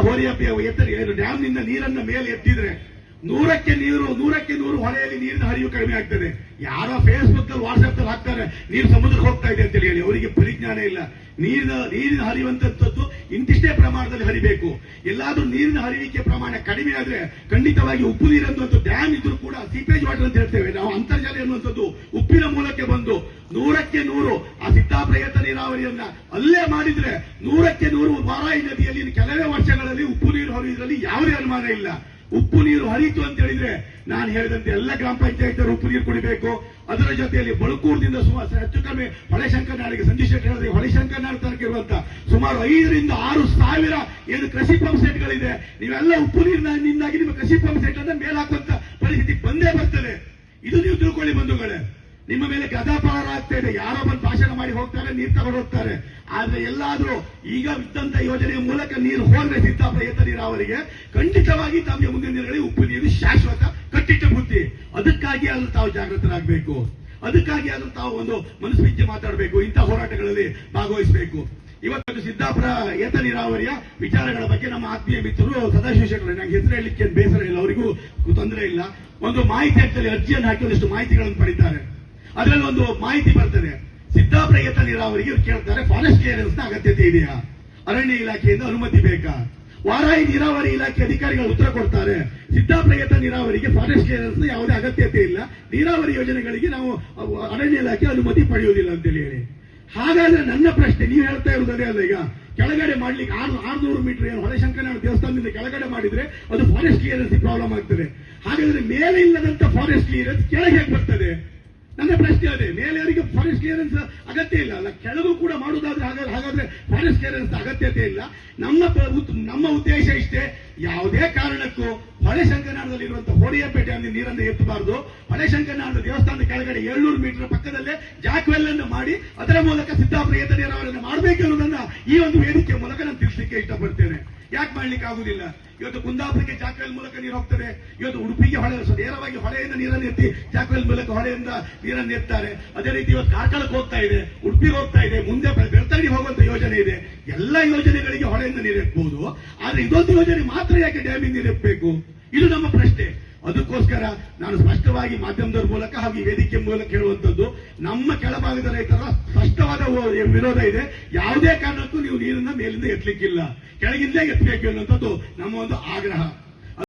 ಹೋರಿಯಪ್ಪಿಯ ಎತ್ತರ ಏನು ಡ್ಯಾಮ್ನಿಂದ ನೀರನ್ನ ಮೇಲೆ ಎತ್ತಿದ್ರೆ ನೂರಕ್ಕೆ ನೀರು, ನೂರಕ್ಕೆ ನೂರು ಹೊಳೆಯಲ್ಲಿ ನೀರಿನ ಹರಿವು ಕಡಿಮೆ ಆಗ್ತದೆ. ಯಾರೋ ಫೇಸ್ಬುಕ್ ಅಲ್ಲಿ ವಾಟ್ಸ್ಆಪ್ ಅಲ್ಲಿ ಹಾಕ್ತಾರೆ, ನೀರು ಸಮುದ್ರಕ್ಕೆ ಹೋಗ್ತಾ ಇದೆ ಅಂತ ಹೇಳಿ. ಅವರಿಗೆ ಪರಿಜ್ಞಾನ ಇಲ್ಲ. ನೀರಿನ ನೀರಿನ ಹರಿಯುವಂತದ್ದು ಇಂತಿಷ್ಟೇ ಪ್ರಮಾಣದಲ್ಲಿ ಹರಿಬೇಕು. ಎಲ್ಲಾದ್ರೂ ನೀರಿನ ಹರಿವಿಕೆ ಪ್ರಮಾಣ ಕಡಿಮೆ ಆದ್ರೆ ಖಂಡಿತವಾಗಿ ಉಪ್ಪು ನೀರಂತದ್ದು ಡ್ಯಾಮ್ ಇದ್ರೂ ಕೂಡ ಸೀಪೇಜ್ ವಾಟರ್ ಅಂತ ಹೇಳ್ತೇವೆ. ನಾವು ಅಂತರ್ಜಲ ಎನ್ನುವಂಥದ್ದು ಉಪ್ಪಿನ ಮೂಲಕ್ಕೆ ಬಂದು ನೂರಕ್ಕೆ ನೂರು ಆ ಸಿದ್ದಾಪುರ ಏತ ನೀರಾವರಿಯನ್ನ ಅಲ್ಲೇ ಮಾಡಿದ್ರೆ ನೂರಕ್ಕೆ ನೂರು ಬಾರಾಯಿ ನದಿಯಲ್ಲಿ ಕೆಲವೇ ವರ್ಷಗಳಲ್ಲಿ ಉಪ್ಪು ನೀರು ಹರಿಯುವುದರಲ್ಲಿ ಯಾವುದೇ ಅನುಮಾನ ಇಲ್ಲ. ಉಪ್ಪು ನೀರು ಹರಿತು ಅಂತ ಹೇಳಿದ್ರೆ ನಾನು ಹೇಳಿದಂತೆ ಎಲ್ಲ ಗ್ರಾಮ ಪಂಚಾಯತ್ ಉಪ್ಪು ನೀರು ಕುಡಿಬೇಕು. ಅದರ ಜೊತೆಯಲ್ಲಿ ಬಳಕೂರದಿಂದ ಸುಮಾರು ಹೆಚ್ಚು ಕಡಿಮೆ ಹೊಳೆಶಂಕರನಾಡಿಗೆ ಸಂಜೀವ್ ಶೆಟ್ಟಿ ಹೇಳಿದ್ರೆ ಹೊಳೆಶಂಕರನಾಡ್ ತನಕ ಇರುವಂತ ಸುಮಾರು ಐದರಿಂದ ಆರು ಸಾವಿರ ಏನು ಕೃಷಿ ಪಂಪ್ ಸೆಟ್ಗಳಿದೆ. ನೀವೆಲ್ಲ ಉಪ್ಪು ನೀರಿನಿಂದಾಗಿ ನಿಮ್ಮ ಕೃಷಿ ಪಂಪ್ ಸೆಟ್ ಅಂತ ಮೇಲಾಕುವಂತ ಪರಿಸ್ಥಿತಿ ಬಂದೇ ಬರ್ತದೆ. ಇದು ನೀವು ತಿಳ್ಕೊಳ್ಳಿ ಬಂಧುಗಳೇ. ನಿಮ್ಮ ಮೇಲೆ ಗದಾಪಾರ ಆಗ್ತಾ ಇದೆ ಯಾರೋ ಬಂದು ಭಾಷಣ ಮಾಡಿ ಹೋಗ್ತಾರೆ, ನೀರು ತಗೊಂಡು ಹೋಗ್ತಾರೆ. ಆದ್ರೆ ಎಲ್ಲಾದ್ರೂ ಈಗ ಇದ್ದಂತ ಯೋಜನೆಯ ಮೂಲಕ ನೀರು ಹೋದ್ರೆ ಸಿದ್ದಾಪುರ ಏತ ನೀರಾವರಿಗೆ ಖಂಡಿತವಾಗಿ ತಮಗೆ ಮುಂದಿನ ದಿನಗಳಲ್ಲಿ ಉಪ್ಪು ನೀರು ಶಾಶ್ವತ, ಕಟ್ಟಿಟ್ಟ ಬುದ್ಧಿ. ಅದಕ್ಕಾಗಿ ಆದ್ರೂ ತಾವು ಜಾಗೃತರಾಗಬೇಕು. ಅದಕ್ಕಾಗಿ ಆದ್ರೂ ತಾವು ಒಂದು ಮನಸ್ಸು ಬಿಚ್ಚಿ ಮಾತಾಡಬೇಕು, ಇಂಥ ಹೋರಾಟಗಳಲ್ಲಿ ಭಾಗವಹಿಸಬೇಕು. ಇವತ್ತು ಸಿದ್ದಾಪುರ ಏತ ನೀರಾವರಿಯ ವಿಚಾರಗಳ ಬಗ್ಗೆ ನಮ್ಮ ಆತ್ಮೀಯ ಮಿತ್ರರು ಸದಾಶಿವ ನಂಗೆ ಹೆಸರು ಹೇಳಲಿಕ್ಕೆ ಬೇಸರ ಇಲ್ಲ, ಅವರಿಗೂ ತೊಂದರೆ ಇಲ್ಲ. ಒಂದು ಮಾಹಿತಿ ಹಾಕಲಿ ಅರ್ಜಿಯನ್ನು ಹಾಕಿ ಒಂದಿಷ್ಟು ಮಾಹಿತಿಗಳನ್ನು ಪಡಿತಾರೆ ಅದರಲ್ಲಿ ಒಂದು ಮಾಹಿತಿ ಬರ್ತದೆ. ಸಿದ್ದಾಪುರ ಏತ ನೀರಾವರಿಗೆ ಕೇಳ್ತಾರೆ ಫಾರೆಸ್ಟ್ ಕ್ಲಿಯರೆನ್ಸ್ನ ಅಗತ್ಯತೆ ಇದೆಯಾ? ಅರಣ್ಯ ಇಲಾಖೆಯಿಂದ ಅನುಮತಿ ಬೇಕಾ? ವಾರಾಯಿ ನೀರಾವರಿ ಇಲಾಖೆ ಅಧಿಕಾರಿಗಳು ಉತ್ತರ ಕೊಡ್ತಾರೆ, ಸಿದ್ದಾಪುರ ಏತ ನೀರಾವರಿಗೆ ಫಾರೆಸ್ಟ್ ಕ್ಲಿಯರೆನ್ಸ್ ಯಾವುದೇ ಅಗತ್ಯತೆ ಇಲ್ಲ. ನೀರಾವರಿ ಯೋಜನೆಗಳಿಗೆ ನಾವು ಅರಣ್ಯ ಇಲಾಖೆ ಅನುಮತಿ ಪಡೆಯುವುದಿಲ್ಲ ಅಂತೇಳಿ ಹೇಳಿ. ಹಾಗಾದ್ರೆ ನನ್ನ ಪ್ರಶ್ನೆ, ನೀವು ಹೇಳ್ತಾ ಇರೋದು ಅದೇ ಅಲ್ಲ ಈಗ. ಕೆಳಗಡೆ ಮಾಡ್ಲಿಕ್ಕೆ ಆರು ಆರ್ನೂರು ಮೀಟರ್ ಏನು ಹೊಳೆಶಂಕರ ದೇವಸ್ಥಾನದಿಂದ ಕೆಳಗಡೆ ಮಾಡಿದ್ರೆ ಅದು ಫಾರೆಸ್ಟ್ ಕ್ಲಿಯರೆನ್ಸ್ ಪ್ರಾಬ್ಲಮ್ ಆಗ್ತದೆ. ಹಾಗಾದ್ರೆ ಮೇಲೆ ಇಲ್ಲದಂತ ಫಾರೆಸ್ಟ್ ಕ್ಲಿಯರೆನ್ಸ್ ಕೆಳಗೆ ಹೇಗೆ ಬರ್ತದೆ? ನನ್ನ ಪ್ರಶ್ನೆ ಅದೇ ಮೇಲೆ ಅವರಿಗೆ ಫಾರೆಸ್ಟ್ ಕ್ಲಿಯರೆನ್ಸ್ ಅಗತ್ಯ ಇಲ್ಲ. ಅಲ್ಲ, ಕೆಳಗೂ ಕೂಡ ಮಾಡುವುದಾದ್ರೆ ಹಾಗಾದ್ರೆ ಹಾಗಾದ್ರೆ ಫಾರೆಸ್ಟ್ ಕ್ಲಿಯರೆನ್ಸ್ ಅಗತ್ಯತೆ ಇಲ್ಲ. ನಮ್ಮ ನಮ್ಮ ಉದ್ದೇಶ ಇಷ್ಟೇ, ಯಾವುದೇ ಕಾರಣಕ್ಕೂ ಹೊಳೆಶಂಕರನಾಡದಲ್ಲಿರುವಂತಹ ಹೊಡೆಯಪೇಟೆ ಅಲ್ಲಿ ನೀರನ್ನು ಎತ್ತಬಾರದು. ಹೊಳೆಶಂಕರನಾಡದ ದೇವಸ್ಥಾನದ ಕೆಳಗಡೆ ಏಳ್ನೂರು ಮೀಟರ್ ಪಕ್ಕದಲ್ಲೇ ಜಾಕ್ವೆಲ್ ಅನ್ನು ಮಾಡಿ, ಅದರ ಮೂಲಕ ಸಿದ್ದಾಪುರ ಏತ ನೀರಾವರಿಯನ್ನು ಅನ್ನೋದನ್ನ ಈ ಒಂದು ವೇದಿಕೆ ಮೂಲಕ ನಾನು ತಿಳಿಸಲಿಕ್ಕೆ ಇಷ್ಟಪಡ್ತೇನೆ. ಯಾಕೆ ಮಾಡ್ಲಿಕ್ಕೆ ಆಗುದಿಲ್ಲ ಇವತ್ತು ಕುಂದಾಪುರಕ್ಕೆ ಜಾಕ್ವೆಲ್ ಮೂಲಕ ನೀರು ಹೋಗ್ತಾರೆ ಇವತ್ತು ಉಡುಪಿಗೆ ಹೊಳೆ, ನೇರವಾಗಿ ಹೊಳೆಯಿಂದ ನೀರನ್ನು ಎತ್ತಿ ಜಾಕ್ವೆಲ್ ಮೂಲಕ ಹೊಳೆಯಿಂದ ನೀರನ್ನು ಎತ್ತಾರೆ. ಅದೇ ರೀತಿ ಇವತ್ತು ಕಾರ್ಕಳಕ್ಕೆ ಹೋಗ್ತಾ ಇದೆ, ಉಡುಪಿಗೆ ಹೋಗ್ತಾ ಇದೆ. ಮುಂದೆ ಬೆ- ಬೆಳ್ತಂಗಡಿ ಹೋಗುವಂತ ಯೋಜನೆ ಇದೆ. ಎಲ್ಲ ಯೋಜನೆಗಳಿಗೆ ಹೊಳೆಯಿಂದ ನೀರು ಎತ್ತಬಹುದು ಆದ್ರೆ ಇದೊಂದು ಯೋಜನೆ ಮಾತ್ರ ಯಾಕೆ ಡ್ಯಾಮಿಂದ ನೀರು ಎತ್ತಬೇಕು ಇದು ನಮ್ಮ ಪ್ರಶ್ನೆ. ಅದಕ್ಕೋಸ್ಕರ ನಾನು ಸ್ಪಷ್ಟವಾಗಿ ಮಾಧ್ಯಮದ ಮೂಲಕ ಹಾಗೂ ವೇದಿಕೆ ಮೂಲಕ ಹೇಳುವಂಥದ್ದು, ನಮ್ಮ ಕೆಳಭಾಗದ ರೈತರ ಸ್ಪಷ್ಟವಾದ ವಿರೋಧ ಇದೆ. ಯಾವುದೇ ಕಾರಣಕ್ಕೂ ನೀವು ನೀರನ್ನ ಮೇಲಿಂದ ಎತ್ತಲಿಕ್ಕಿಲ್ಲ. ಕೆಳಗಿಂದ ಎತ್ತಬೇಕು ಅನ್ನುವಂಥದ್ದು ನಮ್ಮ ಒಂದು ಆಗ್ರಹ.